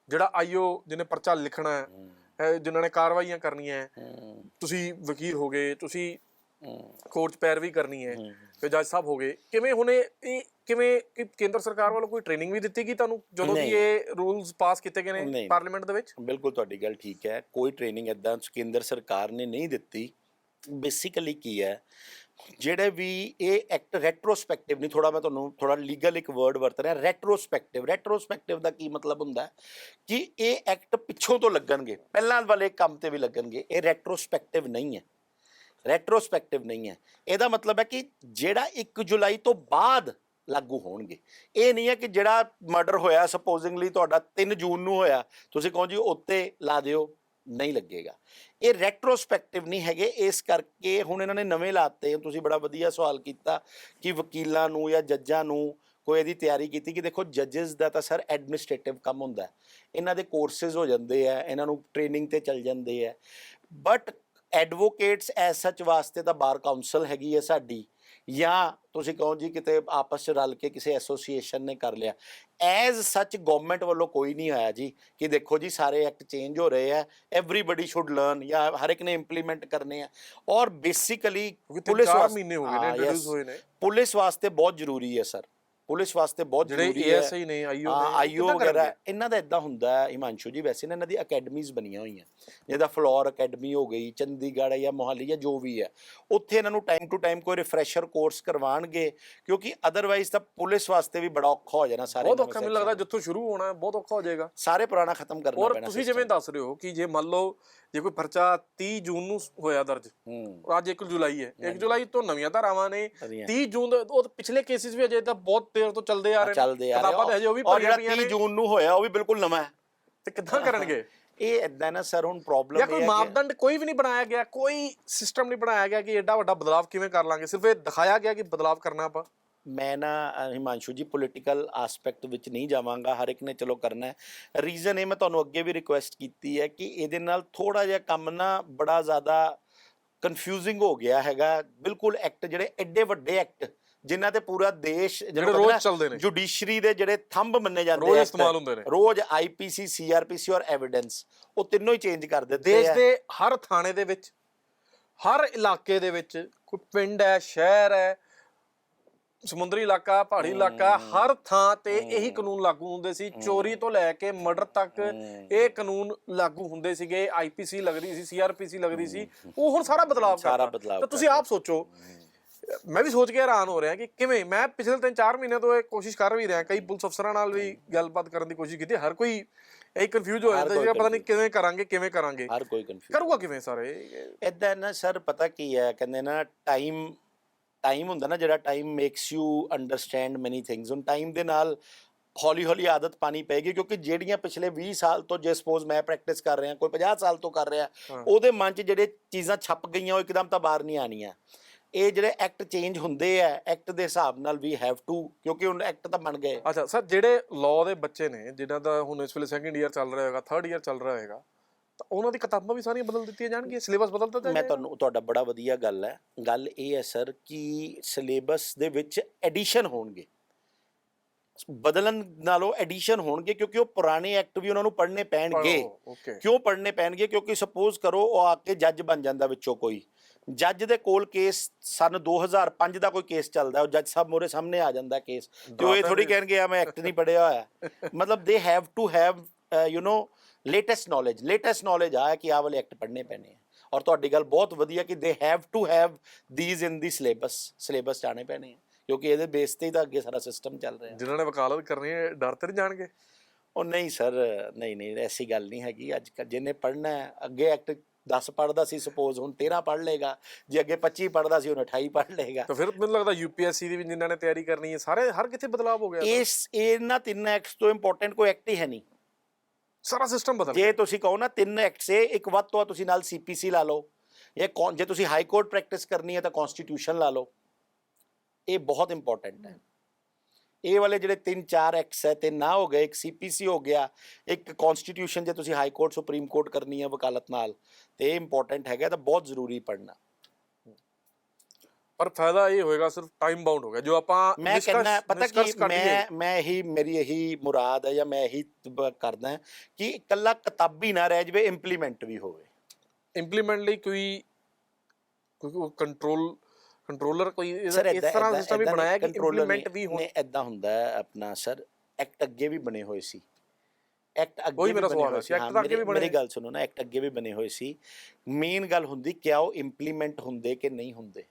ਜਿਹੜਾ ਆਈਓ ਜਿਹਨੇ ਪਰਚਾ ਲਿਖਣਾ ਹੈ ਇਹ ਜਿਨ੍ਹਾਂ ਨੇ ਕਾਰਵਾਈਆਂ ਕਰਨੀਆਂ ਹੈ। ਤੁਸੀਂ ਵਕੀਲ ਹੋ ਗਏ ਤੁਸੀਂ ਹੂੰ ਕੋਰਟ 'ਚ ਪੈਰਵੀ ਕਰਨੀ ਹੈ ਫਿਰ ਜੱਜ ਸਾਹਿਬ ਹੋ ਗਏ। ਕਿਵੇਂ ਹੁਣੇ ਇਹ ਕਿਵੇਂ ਕਿ ਕੇਂਦਰ ਸਰਕਾਰ ਵੱਲੋਂ ਕੋਈ ਟ੍ਰੇਨਿੰਗ ਵੀ ਦਿੱਤੀ ਗਈ ਤੁਹਾਨੂੰ ਜਦੋਂ। ਕਿ ਇਹ ਰੂਲਸ ਪਾਸ ਕੀਤੇ ਗਏ ਨੇ। ਪਾਰਲੀਮੈਂਟ ਦੇ ਵਿੱਚ? ਬਿਲਕੁਲ ਤੁਹਾਡੀ ਗੱਲ ਠੀਕ ਹੈ। ਕੋਈ ਟ੍ਰੇਨਿੰਗ ਇਦਾਂ ਕੇਂਦਰ ਸਰਕਾਰ ਨੇ ਨਹੀਂ ਦਿੱਤੀ। ਬੇਸਿਕਲੀ ਕੀ ਹੈ ਜਿਹੜੇ ਵੀ ਇਹ ਐਕਟ ਰੈਟਰੋਸਪੈਕਟਿਵ ਨਹੀਂ ਥੋੜਾ ਮੈਂ ਤੁਹਾਨੂੰ ਥੋੜਾ ਲੀਗਲ ਇੱਕ ਵਰਡ ਵਰਤ ਰਿਹਾ ਰੈਟਰੋਸਪੈਕਟਿਵ ਰੈਟਰੋਸਪੈਕਟਿਵ ਦਾ ਕੀ ਮਤਲਬ ਹੁੰਦਾ? ਕਿ ਇਹ ਐਕਟ ਪਿੱਛੋਂ ਤੋਂ ਲੱਗਣਗੇ। ਪਹਿਲਾਂ ਵਾਲੇ ਕੰਮ ਤੇ ਵੀ ਲੱਗਣਗੇ। ਇਹ ਰੈਟਰੋਸਪੈਕਟਿਵ ਨਹੀਂ ਹੈ। ਰੈਟਰੋਸਪੈਕਟਿਵ ਨਹੀਂ ਹੈ। ਇਹਦਾ ਮਤਲਬ ਹੈ ਕਿ ਜਿਹੜਾ 1 ਜੁਲਾਈ ਤੋਂ ਬਾਅਦ ਲਾਗੂ ਹੋਣਗੇ। ਇਹ ਨਹੀਂ ਹੈ ਕਿ ਜਿਹੜਾ ਮਰਡਰ ਹੋਇਆ ਸਪੋਜ਼ਿੰਗਲੀ ਤੁਹਾਡਾ 3 ਜੂਨ ਨੂੰ ਹੋਇਆ, ਤੁਸੀਂ ਕਹੋ ਜੀ ਉੱਤੇ ਲਾ ਦਿਓ, ਨਹੀਂ ਲੱਗੇਗਾ। ਇਹ ਰੈਟਰੋਸਪੈਕਟਿਵ ਨਹੀਂ ਹੈਗੇ, ਇਸ ਕਰਕੇ ਹੁਣ ਇਹਨਾਂ ਨੇ ਨਵੇਂ ਲਾਤੇ। ਤੁਸੀਂ ਬੜਾ ਵਧੀਆ ਸਵਾਲ ਕੀਤਾ ਕਿ ਵਕੀਲਾਂ ਨੂੰ ਜਾਂ ਜੱਜਾਂ ਨੂੰ ਕੋਈ ਇਹਦੀ ਤਿਆਰੀ ਕੀਤੀ ਕਿ ਦੇਖੋ ਜੱਜਸ ਦਾ ਤਾਂ ਸਰ ਐਡਮਿਨਿਸਟ੍ਰੇਟਿਵ ਕੰਮ ਹੁੰਦਾ ਇਹਨਾਂ ਦੇ ਕੋਰਸਸ ਹੋ ਜਾਂਦੇ ਆ ਇਹਨਾਂ ਨੂੰ ਟ੍ਰੇਨਿੰਗ ਤੇ ਚੱਲ ਜਾਂਦੇ ਆ ਬਟ ਐਡਵੋਕੇਟਸ ਐਸ ਸੱਚ ਵਾਸਤੇ ਤਾਂ ਬਾਰ ਕਾਉਂਸਲ ਹੈਗੀ ਹੈ ਸਾਡੀ ਜਾਂ ਤੁਸੀਂ ਕਹੋ ਜੀ ਕਿਤੇ ਆਪਸ ਚ ਰਲ ਕੇ ਕਿਸੇ ਐਸੋਸੀਏਸ਼ਨ ਨੇ ਕਰ ਲਿਆ। ਐਜ਼ ਸੱਚ ਗਵਰਨਮੈਂਟ ਵੱਲੋਂ ਕੋਈ ਨਹੀਂ ਆਇਆ ਜੀ ਕਿ ਦੇਖੋ ਜੀ ਸਾਰੇ ਐਕਟ ਚੇਂਜ ਹੋ ਰਹੇ ਆ ਐਵਰੀਬਾਡੀ ਸ਼ੁੱਡ ਲਰਨ ਜਾਂ ਹਰ ਇੱਕ ਨੇ ਇੰਪਲੀਮੈਂਟ ਕਰਨੇ ਆ। ਔਰ ਬੇਸਿਕਲੀ ਪੁਲਿਸ ਚਾਰ ਵਾਸਤੇ- ਮਹੀਨੇ ਹੋ ਗਏ ਨੇ ਹਾਂ, ਇੰਟਰੋਡਿਊਸ yes. ਹੋਏ ਨੇ। ਪੁਲਿਸ ਵਾਸਤੇ ਬਹੁਤ ਜ਼ਰੂਰੀ ਹੈ ਸਰ ਪੁਲਿਸ ਵਾਸਤੇ ਬਹੁਤ ਜਿਹੜੇ ਜ਼ਰੂਰੀ ਹੈ ਏਐਸਆਈ ਨੇ ਆਈਓ ਨੇ ਆਈਓ ਕਿੱਦਾਂ ਵਗੈਰਾ ਕਰਨਗੇ? ਇਹਨਾਂ ਦਾ ਇਦਾਂ ਹੁੰਦਾ ਹੈ ਹਿਮਾਂਸ਼ੂ ਜੀ ਵੈਸੇ ਨਾ ਇਹਨਾਂ ਦੀ ਅਕੈਡਮੀਜ਼ ਬਣੀਆਂ ਹੋਈਆਂ ਜਿਹਦਾ ਫਲੋਰ ਅਕੈਡਮੀ ਹੋ ਗਈ ਚੰਡੀਗੜ੍ਹ ਜਾਂ ਮੋਹਾਲੀ ਜਾਂ ਜੋ ਵੀ ਹੈ ਉੱਥੇ ਇਹਨਾਂ ਨੂੰ ਟਾਈਮ ਟੂ ਟਾਈਮ ਕੋਈ ਰਿਫਰੈਸ਼ਰ ਕੋਰਸ ਕਰਵਾਉਣਗੇ ਕਿਉਂਕਿ ਅਦਰਵਾਈਜ਼ ਤਾਂ ਪੁਲਿਸ ਵਾਸਤੇ ਵੀ ਬੜਾ ਔਖਾ ਹੋ ਜਾਣਾ ਸਾਰੇ ਬਹੁਤ ਔਖਾ ਮੈਨੂੰ ਲੱਗਦਾ ਜਿੱਥੋਂ ਸ਼ੁਰੂ ਹੋਣਾ ਹੈ ਬਹੁਤ ਔਖਾ ਹੋ ਜਾਏਗਾ ਸਾਰੇ ਪੁਰਾਣਾ ਖਤਮ ਕਰਨਾ ਔਰ ਪੈਣਾ ਤੁਸੀਂ। ਜਿਵੇਂ ਦੱਸ ਰਹੇ ਹੋ ਕਿ ਜੇ ਮੰਨ ਲਓ ਜੇ ਕੋਈ ਪਰਚਾ 30 ਜੂਨ ਨੂੰ ਹੋਇਆ ਦਰਜ ਹੂੰ ਅੱਜ 1 ਜੁਲਾਈ ਹੈ 1 ਜੁਲਾਈ ਤੋਂ ਨਵੀਆਂ ਧਾਰਾਵਾਂ ਨੇ ਵਧੀਆ। 30 ਜੂਨ ਦੇ ਉਹ ਪਿਛਲੇ ਕੇਸਿਸ ਵੀ ਅਜੇ ਤਾਂ ਬਹੁਤ ਦੇਰ ਤੋਂ ਚੱਲਦੇ ਆ ਰਹੇ ਚੱਲਦੇ ਆ ਕਿਤਾਬਾਂ ਤਾਂ ਹਜੇ ਉਹ ਵੀ ਔਰ ਜਿਹੜਾ ਪਈਆਂ 30 ਨੇ। ਜੂਨ ਨੂੰ ਹੋਇਆ ਉਹ ਵੀ ਬਿਲਕੁਲ ਨਵਾਂ ਹੈ। ਤੇ ਕਿੱਦਾਂ ਕਰਨਗੇ? ਇਹ ਇਦਾਂ ਨਾ ਸਰ ਹੁਣ ਪ੍ਰੋਬਲਮ ਜਾਂ ਕੋਈ ਮਾਪਦੰਡ ਕੋਈ ਵੀ ਨਹੀਂ ਬਣਾਇਆ ਗਿਆ ਕੋਈ ਸਿਸਟਮ ਨਹੀਂ ਬਣਾਇਆ ਗਿਆ ਕਿ ਐਡਾ ਵੱਡਾ ਬਦਲਾਅ ਕਿਵੇਂ ਕਰ ਲਾਂਗੇ। ਸਿਰਫ ਇਹ ਦਿਖਾਇਆ ਗਿਆ ਕਿ ਬਦਲਾਅ ਕਰਨਾ ਆਪਾਂ। ਮੈਂ ਨਾ ਹਿਮਾਂਸ਼ੂ ਜੀ ਪੋਲੀਟੀਕਲ ਐਸਪੈਕਟ ਵਿੱਚ ਨਹੀਂ ਜਾਵਾਂਗਾ। ਹਰ ਇੱਕ ਨੇ ਚਲੋ ਕਰਨਾ ਹੈ। ਰੀਜ਼ਨ ਇਹ ਮੈਂ ਤੁਹਾਨੂੰ ਅੱਗੇ ਵੀ ਰਿਕੁਐਸਟ ਕੀਤੀ ਹੈ ਕਿ ਇਹਦੇ ਨਾਲ ਥੋੜਾ ਜਿਹਾ ਕੰਮ ਨਾ ਬੜਾ ਜ਼ਿਆਦਾ ਕਨਫਿਊਜ਼ਿੰਗ ਹੋ ਗਿਆ ਹੈਗਾ। ਬਿਲਕੁਲ ਐਕਟ ਜਿਹੜੇ ਐਡੇ ਵੱਡੇ ਐਕਟ ਜਿਨ੍ਹਾਂ ਤੇ ਪੂਰਾ ਦੇਸ਼ ਜਿਹੜੇ ਰੋਜ਼ ਚੱਲਦੇ ਨੇ। ਜੁਡੀਸ਼ਰੀ ਦੇ ਜਿਹੜੇ ਥੰਬ ਮੰਨੇ ਜਾਂਦੇ ਰੋਜ਼ act, ਇਸਤੇਮਾਲ ਹੁੰਦੇ ਨੇ। ਰੋਜ਼ ਆਈਪੀਸੀ ਸੀਆਰਪੀਸੀ ਔਰ ਐਵੀਡੈਂਸ ਉਹ ਤਿੰਨੋਂ ਹੀ ਚੇਂਜ ਕਰ ਦਿੱਤੇ ਦੇਸ਼ ਆ। ਦੇ ਹਰ ਥਾਣੇ ਦੇ ਵਿੱਚ ਹਰ ਇਲਾਕੇ ਦੇ ਵਿੱਚ ਕੋਈ ਪਿੰਡ ਹੈ ਸ਼ਹਿਰ ਹੈ ਸਮੁੰਦਰੀ ਇਲਾਕਾ ਪਹਾੜੀ ਇਲਾਕਾ ਹਰ ਥਾਂ ਤੇ ਇਹੀ ਕਾਨੂੰਨ ਲਾਗੂ ਹੁੰਦੇ ਸੀ। ਚੋਰੀ ਤੋਂ ਲੈ ਕੇ ਮਰਡਰ ਤੱਕ ਇਹ ਕਾਨੂੰਨ ਲਾਗੂ ਹੁੰਦੇ ਸੀਗੇ। ਆਈਪੀਸੀ ਲੱਗਦੀ ਸੀ ਸੀਆਰਪੀਸੀ ਲੱਗਦੀ ਸੀ। ਉਹ ਹੁਣ ਸਾਰਾ ਬਦਲਾਅ ਸਾਰਾ ਕਰਤਾ। ਤਾਂ ਤੁਸੀਂ ਆਪ ਸੋਚੋ ਮੈਂ ਵੀ ਸੋਚ ਕੇ ਹੈਰਾਨ ਹੋ ਰਿਹਾ ਕਿ ਕਿਵੇਂ ਮੈਂ ਪਿਛਲੇ ਤਿੰਨ ਚਾਰ ਮਹੀਨੇ ਤੋਂ ਇਹ ਕੋਸ਼ਿਸ਼ ਕਰ ਵੀ ਰਿਹਾ ਕਈ ਪੁਲਿਸ ਅਫਸਰਾਂ ਨਾਲ ਵੀ ਗੱਲਬਾਤ ਕਰਨ ਦੀ ਕੋਸ਼ਿਸ਼ ਕੀਤੀ ਹਰ ਕੋਈ ਇਹ ਕਨਫਿਊਜ਼ ਹੋ ਜਾਂਦਾ ਸੀ ਪਤਾ ਨਹੀਂ। ਕਿਵੇਂ ਕਰਾਂਗੇ ਕਿਵੇਂ ਕਰਾਂਗੇ। ਹਰ ਕੋਈ ਕਨਫਿਊਜ਼ ਕਰੂਗਾ ਕਿਵੇਂ ਸਾਰੇ ਇਦਾਂ ਨਾ ਸਰ ਪਤਾ ਕੀ ਹੈ ਕਹਿੰਦੇ ਨਾ ਟਾਈਮ ਟਾਈਮ ਹੁੰਦਾ ਨਾ ਜਿਹੜਾ time makes you understand many things ਹੁਣ ਟਾਈਮ ਦੇ ਨਾਲ ਹੌਲੀ ਹੌਲੀ ਆਦਤ ਪਾਣੀ ਪਏਗੀ ਕਿਉਂਕਿ ਜਿਹੜੀਆਂ ਪਿਛਲੇ 20 ਸਾਲ ਤੋਂ ਜੇ ਸਪੋਜ਼ ਮੈਂ ਪ੍ਰੈਕਟਿਸ ਕਰ ਰਿਹਾ ਕੋਈ 50 ਸਾਲ ਤੋਂ ਕਰ ਰਿਹਾ। ਉਹਦੇ ਮਨ 'ਚ ਜਿਹੜੇ ਚੀਜ਼ਾਂ ਛਪ ਗਈਆਂ ਉਹ ਇੱਕਦਮ ਤਾਂ ਬਾਹਰ ਨਹੀਂ ਆਣੀਆਂ ਇਹ ਜਿਹੜੇ ਐਕਟ ਚੇਂਜ ਹੁੰਦੇ ਆ ਐਕਟ ਦੇ ਹਿਸਾਬ ਨਾਲ ਵੀ ਹੈਵ ਟੂ ਕਿਉਂਕਿ ਹੁਣ ਐਕਟ ਤਾਂ ਬਣ ਗਏ। ਅੱਛਾ ਸਰ ਜਿਹੜੇ ਲਾਅ ਦੇ ਬੱਚੇ ਨੇ ਜਿਨ੍ਹਾਂ ਦਾ ਹੁਣ ਇਸ ਵੇਲੇ ਸੈਕੰਡ ਇਅਰ ਚੱਲ ਰਿਹਾ ਹੋਏਗਾ ਥਰਡ ਇਅਰ ਚੱਲ ਰਿਹਾ ਹੋਏਗਾ ਤਾਂ ਉਹਨਾਂ ਦੀ ਕਿਤਾਬਾਂ ਵੀ ਸਾਰੀਆਂ ਬਦਲ ਦਿੱਤੀਆਂ ਜਾਣਗੀਆਂ ਸਿਲੇਬਸ ਬਦਲ ਦਿੱਤਾ ਮੈਂ ਜਾਏਗਾ? ਤੁਹਾਨੂੰ ਤੁਹਾਡਾ ਬੜਾ ਵਧੀਆ ਗੱਲ ਹੈ। ਗੱਲ ਇਹ ਹੈ ਸਰ ਕਿ ਸਿਲੇਬਸ ਦੇ ਵਿੱਚ ਐਡੀਸ਼ਨ ਹੋਣਗੇ। ਬਦਲਣ ਨਾਲੋਂ ਐਡੀਸ਼ਨ ਹੋਣਗੇ ਕਿਉਂਕਿ ਉਹ ਪੁਰਾਣੇ ਐਕਟ ਵੀ ਉਹਨਾਂ ਨੂੰ ਪੜ੍ਹਨੇ ਪੈਣਗੇ। ਕਿਉਂ ਪੜ੍ਹਨੇ ਪੈਣਗੇ? ਕਿਉਂਕਿ ਸਪੋਜ਼ ਕਰੋ ਉਹ ਆ ਕੇ ਜੱਜ ਬਣ ਜਾਂਦਾ ਵਿੱਚੋਂ ਕੋਈ। ਜੱਜ ਦੇ ਕੋਲ ਕੇਸ ਸਨ 2005 ਦਾ ਕੋਈ ਕੇਸ ਚੱਲਦਾ ਉਹ ਜੱਜ ਸਾਹਿਬ ਮੋਰੇ ਸਾਹਮਣੇ ਆ ਜਾਂਦਾ ਕੇਸ। ਤੇ ਉਹ ਇਹ ਥੋੜੀ ਕਹਿਣਗੇ ਆ ਮੈਂ ਐਕਟ ਨਹੀਂ ਪੜਿਆ ਹੋਇਆ। ਮਤਲਬ they have to have you know latest knowledge latest knowledge ਆ ਕਿ ਆਹ ਵਾਲੇ ਐਕਟ ਪੜ੍ਹਨੇ ਪੈਣੇ ਆ। ਔਰ ਤੁਹਾਡੀ ਗੱਲ ਬਹੁਤ ਵਧੀਆ ਕਿ they have to have these in the syllabus syllabus ਜਾਣੇ ਪੈਣੇ ਆ ਕਿਉਂਕਿ ਇਹਦੇ ਬੇਸ ਤੇ ਹੀ ਤਾਂ ਅੱਗੇ ਸਾਰਾ ਸਿਸਟਮ ਚੱਲ ਰਿਹਾ। ਜਿਨ੍ਹਾਂ ਨੇ ਵਕਾਲਤ ਕਰਨੀ ਹੈ ਡਰ ਤੇ ਨਹੀਂ ਜਾਣਗੇ? ਉਹ ਨਹੀਂ ਸਰ ਨਹੀਂ ਨਹੀਂ ਐਸੀ ਗੱਲ ਨਹੀਂ ਹੈਗੀ। ਅੱਜ ਜਿਹਨੇ ਪੜ੍ਹਨਾ ਹੈ ਅੱਗੇ ਐਕਟ 10 ਪੜ੍ਹਦਾ ਸੀ ਸਪੋਜ਼ ਹੁਣ 13 ਪੜ੍ਹ ਲੇਗਾ ਜੇ ਅੱਗੇ 25 ਪੜ੍ਹਦਾ ਸੀ ਹੁਣ 28 ਪੜ੍ਹ ਲੇਗਾ ਤਾਂ ਫਿਰ ਮੈਨੂੰ ਲੱਗਦਾ ਯੂਪੀਐਸਸੀ ਦੀ ਵੀ ਜਿਨ੍ਹਾਂ ਨੇ ਤਿਆਰੀ ਕਰਨੀ ਹੈ ਸਾਰੇ ਹਰ ਕਿੱਥੇ ਬਦਲਾਅ ਹੋ ਗਿਆ ਇਸ ਇਹਨਾਂ ਤਿੰਨ ਐਕਟਸ ਤੋਂ ਇੰਪੋਰਟੈਂਟ ਕੋਈ ਐਕਟ ਹੀ ਹੈ ਨਹੀਂ। ਸਾਰਾ ਸਿਸਟਮ ਬਦਲ ਜੇ ਤੁਸੀਂ ਕਹੋ ਨਾ ਤਿੰਨ ਐਕਟ ਸੇ ਇੱਕ ਵੱਧ ਤੋਂ ਤੁਸੀਂ ਨਾਲ ਸੀਪੀਸੀ ਲਾ ਲਓ ਕੌਨ- ਜੇ ਤੁਸੀਂ ਹਾਈ ਕੋਰਟ ਪ੍ਰੈਕਟਿਸ ਕਰਨੀ ਹੈ ਤਾਂ ਕਨਸਟੀਟਿਊਸ਼ਨ ਲਾ ਲਓ। ਇਹ ਬਹੁਤ ਇੰਪੋਰਟੈਂਟ ਹੈ। ਇਹ ਵਾਲੇ ਜਿਹੜੇ ਤਿੰਨ ਚਾਰ ਐਕਟਸ ਹੈ ਤੇ ਨਾ ਹੋ ਗਏ ਇੱਕ ਸੀਪੀਸੀ ਹੋ ਗਿਆ ਇੱਕ ਕਨਸਟੀਟਿਊਸ਼ਨ ਜੇ ਤੁਸੀਂ ਹਾਈ ਕੋਰਟ ਸੁਪਰੀਮ ਕੋਰਟ ਕਰਨੀ ਹੈ ਵਕਾਲਤ ਨਾਲ ਤੇ ਇਹ ਇੰਪੋਰਟੈਂਟ ਹੈਗਾ ਤਾਂ ਬਹੁਤ ਜ਼ਰੂਰੀ ਪੜ੍ਹਨਾ। ਪਰ ਫਾਇਦਾ ਇਹ ਹੋਏਗਾ ਸਿਰਫ ਟਾਈਮ ਬਾਉਂਡ ਹੋ ਗਿਆ। ਜੋ ਆਪਾਂ ਮੈਂ ਕਹਿੰਦਾ ਪਤਾ ਕੀ। ਮੈਂ ਮੈਂ ਇਹੀ ਮੇਰੀ ਇਹੀ ਮੁਰਾਦ ਹੈ ਜਾਂ ਮੈਂ ਇਹੀ ਕਰਦਾ ਹਾਂ ਕਿ ਇਕੱਲਾ ਕਿਤਾਬੀ ਨਾ ਰਹਿ ਜਵੇ ਇੰਪਲੀਮੈਂਟ ਵੀ ਹੋਵੇ। ਇੰਪਲੀਮੈਂਟ ਲਈ ਕੋਈ ਕੋਈ ਕੰਟਰੋਲ ਕੰਟਰੋਲਰ ਕੋਈ ਇਸ ਤਰ੍ਹਾਂ ਸਿਸਟਮ ਵੀ ਬਣਾਇਆ ਕਿ ਇੰਪਲੀਮੈਂਟ ਵੀ ਹੋਣ। ਐਦਾਂ ਹੁੰਦਾ ਹੈ ਆਪਣਾ ਸਰ ਐਕਟ ਅੱਗੇ ਵੀ ਬਣੇ ਹੋਏ ਸੀ। ਐਕਟ ਅੱਗੇ ਵੀ ਬਣੇ ਹੋਏ ਹੈ ਸੀ। ਕਿ ਹਾਂ, ਤਾਂ ਅੱਗੇ ਵੀ ਬਣੇ ਮੇਰੀ ਗੱਲ ਸੁਣੋ ਨਾ ਐਕਟ ਅੱਗੇ ਵੀ ਬਣੇ ਹੋਏ ਸੀ। ਮੇਨ ਗੱਲ ਹੁੰਦੀ ਕਿਆ ਉਹ ਇੰਪਲੀਮੈਂਟ ਹੁੰਦੇ ਕਿ ਨਹੀਂ ਹੁੰਦੇ।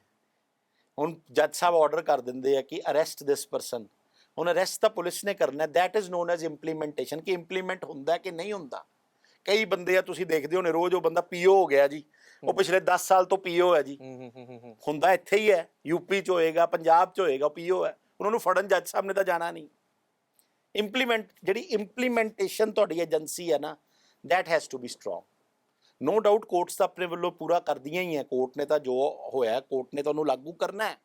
ਹੁਣ ਜੱਜ ਸਾਹਿਬ ਆਰਡਰ ਕਰ ਦਿੰਦੇ ਆ ਕਿ ਅਰੈਸਟ ਦਿਸ ਪਰਸਨ ਹੁਣ ਅਰੈਸਟ ਤਾਂ ਪੁਲਿਸ ਨੇ ਕਰਨਾ that is known as implementation ਕਿ ਇੰਪਲੀਮੈਂਟ ਹੁੰਦਾ ਕਿ ਨਹੀਂ ਹੁੰਦਾ। ਕਈ ਬੰਦੇ ਆ ਤੁਸੀਂ ਦੇਖਦੇ ਹੋਣੇ ਰੋਜ਼ ਉਹ ਬੰਦਾ ਪੀਓ ਹੋ ਗਿਆ ਜੀ। ਉਹ ਪਿਛਲੇ 10 ਸਾਲ ਤੋਂ ਪੀਓ ਹੈ ਜੀ। ਹੂੰ ਹੂੰ ਹੂੰ, ਹੂੰ ਹੂੰ। ਹੁੰਦਾ ਇੱਥੇ ਹੀ ਹੈ। ਯੂਪੀ ਚ ਹੋਏਗਾ ਪੰਜਾਬ ਚ ਹੋਏਗਾ ਪੀਓ ਹੈ। ਉਹਨਾਂ ਨੂੰ ਫੜਨ ਜੱਜ ਸਾਹਿਬ ਨੇ ਤਾਂ ਜਾਣਾ ਨਹੀਂ। ਇੰਪਲੀਮੈਂਟ ਜਿਹੜੀ ਇੰਪਲੀਮੈਂਟੇਸ਼ਨ ਤੁਹਾਡੀ ਏਜੰਸੀ ਹੈ ਨਾ that has to be strong no doubt courts ਤਾਂ ਆਪਣੇ ਵੱਲੋਂ ਪੂਰਾ ਕਰਦੀਆਂ ਹੀ ਹੈ। ਕੋਰਟ ਨੇ ਤਾਂ ਜੋ ਹੋਇਆ ਕੋਰਟ ਨੇ ਤਾਂ ਉਹਨੂੰ ਲਾਗੂ ਕਰਨਾ ਹੈ।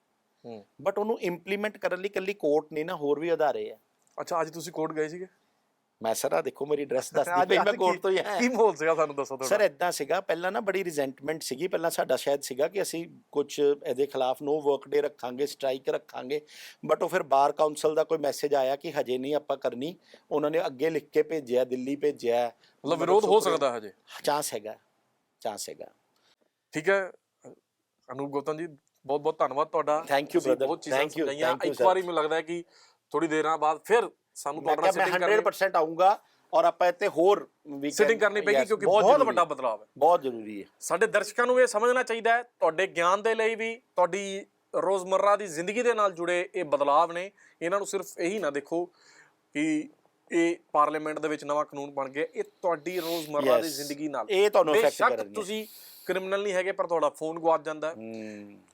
ਹੂੰ। ਬਟ ਉਹਨੂੰ ਇੰਪਲੀਮੈਂਟ ਕਰਨ ਲਈ ਕੱਲੀ ਕੋਰਟ ਨਹੀਂ ਨਾ ਹੋਰ ਵੀ ਅਦਾਰੇ ਆ ਅੱਛਾ ਅੱਜ ਤੁਸੀਂ ਕੋਰਟ ਗਏ ਸੀਗੇ? ਮੈਂ ਸਰ ਆ ਦੇਖੋ ਮੇਰੀ ਡਰੈਸ ਦੱਸਦੀ ਪਈ ਮੈਂ ਕੋਰਟ ਤੋਂ ਹੀ ਆਇਆ ਕੀ ਮਾਹੌਲ ਸੀਗਾ ਸਾਨੂੰ ਦੱਸੋ ਸਰ ਥੋੜਾ ਇਦਾਂ ਸੀਗਾ ਪਹਿਲਾਂ ਨਾ ਬੜੀ ਰਿਜ਼ੈਂਟਮੈਂਟ ਸੀਗੀ ਪਹਿਲਾਂ ਸਾਡਾ ਸ਼ਾਇਦ ਸੀਗਾ ਕਿ ਅਸੀਂ ਕੁਝ ਇਹਦੇ ਖਿਲਾਫ ਨੋ ਵਰਕ ਡੇ ਰੱਖਾਂਗੇ ਸਟ੍ਰਾਈਕ ਰੱਖਾਂਗੇ ਬਟ ਉਹ ਫਿਰ ਬਾਰ ਕਾਉਂਸਲ ਦਾ ਕੋਈ ਮੈਸੇਜ ਆਇਆ ਕਿ ਹਜੇ ਨਹੀਂ ਆਪਾਂ ਕਰਨੀ ਉਹਨਾਂ ਨੇ ਅੱਗੇ ਲਿਖ ਕੇ ਭੇਜਿਆ ਦਿੱਲੀ ਭੇਜਿਆ। ਮਤਲਬ ਵਿਰੋਧ ਹੋ ਸਕਦਾ ਹਜੇ? ਚਾਂਸ ਹੈਗਾ ਚਾਂਸ ਹੈਗਾ। ਠੀਕ ਹੈ। ਅਨੂਪ ਗੌਤਮ ਜੀ ਬਹੁਤ ਬਹੁਤ ਧੰਨਵਾਦ ਤੁਹਾਡਾ। Thank you, ਸਮਝਾਈਆਂ। thank you, ਇੱਕ. ਵਾਰੀ ਮੈਨੂੰ ਲੱਗਦਾ ਹੈ ਕਿ ਥੋੜੀ ਦੇਰਾਂ ਬਾਅਦ ਫਿਰ ਸਾਨੂੰ ਤੁਹਾਡਾ ਸੈਟਿੰਗ ਕਰਨੀ 100% ਆਉਂਗਾ ਔਰ ਆਪਾਂ ਇੱਥੇ ਹੋਰ ਸਿਟਿੰਗ ਕਰਨੀ ਪਏਗੀ ਕਿਉਂਕਿ ਬਹੁਤ ਵੱਡਾ ਬਦਲਾਅ ਹੈ। ਬਹੁਤ ਜ਼ਰੂਰੀ ਹੈ। ਸਾਡੇ ਦਰਸ਼ਕਾਂ ਨੂੰ ਇਹ ਸਮਝਣਾ ਚਾਹੀਦਾ ਹੈ ਤੁਹਾਡੇ ਗਿਆਨ ਦੇ ਲਈ ਵੀ ਤੁਹਾਡੀ ਰੋਜ਼ਮਰਰਾ ਦੀ ਜ਼ਿੰਦਗੀ ਦੇ ਨਾਲ ਜੁੜੇ ਇਹ ਬਦਲਾਅ ਨੇ। ਇਹਨਾਂ ਨੂੰ ਸਿਰਫ ਇਹੀ ਨਾ ਦੇਖੋ ਕਿ ਇਹ ਪਾਰਲੀਮੈਂਟ ਦੇ ਵਿੱਚ ਨਵਾਂ ਕਾਨੂੰਨ ਬਣ ਗਿਆ ਇਹ ਤੁਹਾਡੀ ਰੋਜ਼ਮਰਰਾ ਦੀ ਜ਼ਿੰਦਗੀ ਨਾਲ। ਇਹ ਤੁਹਾਨੂੰ ਬੇਸ਼ੱਕ ਕਰਨਗੇ। ਤੁਸੀਂ ਕ੍ਰਿਮੀਨਲ ਨਹੀਂ ਹੈਗੇ ਪਰ ਤੁਹਾਡਾ ਫੋਨ ਗਵਾਚ ਜਾਂਦਾ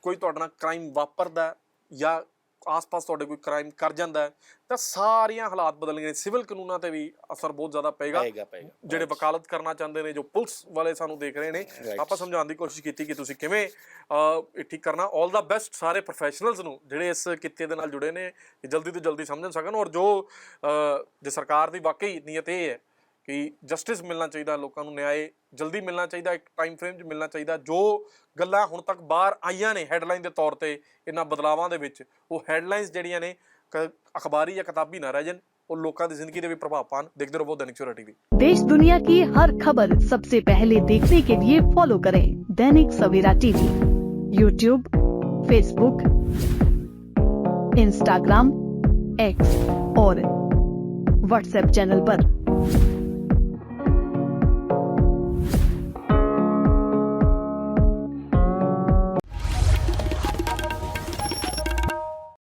ਕੋਈ ਤੁਹਾਡੇ ਨਾਲ ਕ੍ਰਾਈਮ ਵਾਪਰਦਾ ਜਾਂ ਆਸ-ਪਾਸ ਤੁਹਾਡੇ ਕੋਈ ਕ੍ਰਾਈਮ ਕਰ ਜਾਂਦਾ ਤਾਂ ਸਾਰੀਆਂ ਹਾਲਾਤ ਬਦਲਣਗੇ ਸਿਵਲ ਕਾਨੂੰਨਾਂ ਤੇ ਵੀ ਅਸਰ ਬਹੁਤ ਜ਼ਿਆਦਾ ਪਏਗਾ। ਜਿਹੜੇ ਵਕਾਲਤ ਕਰਨਾ ਚਾਹੁੰਦੇ ਨੇ ਜੋ ਪੁਲਿਸ ਵਾਲੇ ਸਾਨੂੰ ਦੇਖ ਰਹੇ ਨੇ. ਆਪਾਂ ਸਮਝਾਉਣ ਦੀ ਕੋਸ਼ਿਸ਼ ਕੀਤੀ ਕਿ ਤੁਸੀਂ ਕਿਵੇਂ ਇਹ ਠੀਕ ਕਰਨਾ। 올 ਦਾ ਬੈਸਟ ਸਾਰੇ ਪ੍ਰੋਫੈਸ਼ਨਲਸ ਨੂੰ ਜਿਹੜੇ ਇਸ ਕਿੱਤੇ ਦੇ ਨਾਲ ਜੁੜੇ ਨੇ ਜਲਦੀ ਤੋਂ ਜਲਦੀ ਸਮਝਣ ਸਕਣ। ਔਰ ਜੋ ਜੇ ਸਰਕਾਰ ਦੀ ਵਾਕਈ ਨੀਅਤ ਇਹ ਹੈ ਕਿ ਜਸਟਿਸ ਮਿਲਣਾ ਚਾਹੀਦਾ ਲੋਕਾਂ ਨੂੰ ਨਿਆਂ ਜਲਦੀ ਮਿਲਣਾ ਚਾਹੀਦਾ ਇੱਕ ਟਾਈਮ ਫਰੇਮ 'ਚ ਮਿਲਣਾ ਚਾਹੀਦਾ ਜੋ ਗੱਲਾਂ ਹੁਣ ਤੱਕ ਬਾਹਰ ਆਈਆਂ ਨੇ ਹੈਡਲਾਈਨ ਦੇ ਤੌਰ ਤੇ ਇਹਨਾਂ ਬਦਲਾਵਾਂ ਦੇ ਵਿੱਚ ਉਹ ਹੈਡਲਾਈਨਸ ਜਿਹੜੀਆਂ ਨੇ ਕ- ਅਖਬਾਰੀ ਜਾਂ ਕਿਤਾਬੀ ਨਾ ਰਹਿ ਜਾਣ ਉਹ ਲੋਕਾਂ ਦੀ ਜ਼ਿੰਦਗੀ ਤੇ ਵੀ ਪ੍ਰਭਾਵ ਪਾਣ ਦੇਖਦੇ ਰਹੋ ਦੈਨਿਕ ਸਵੇਰਾ ਟੀਵੀ देश दुनिया की हर खबर सबसे पहले देखने के लिए फॉलो करें Dainik Savera TV YouTube Facebook Instagram X और व्हाट्सएप चैनल पर।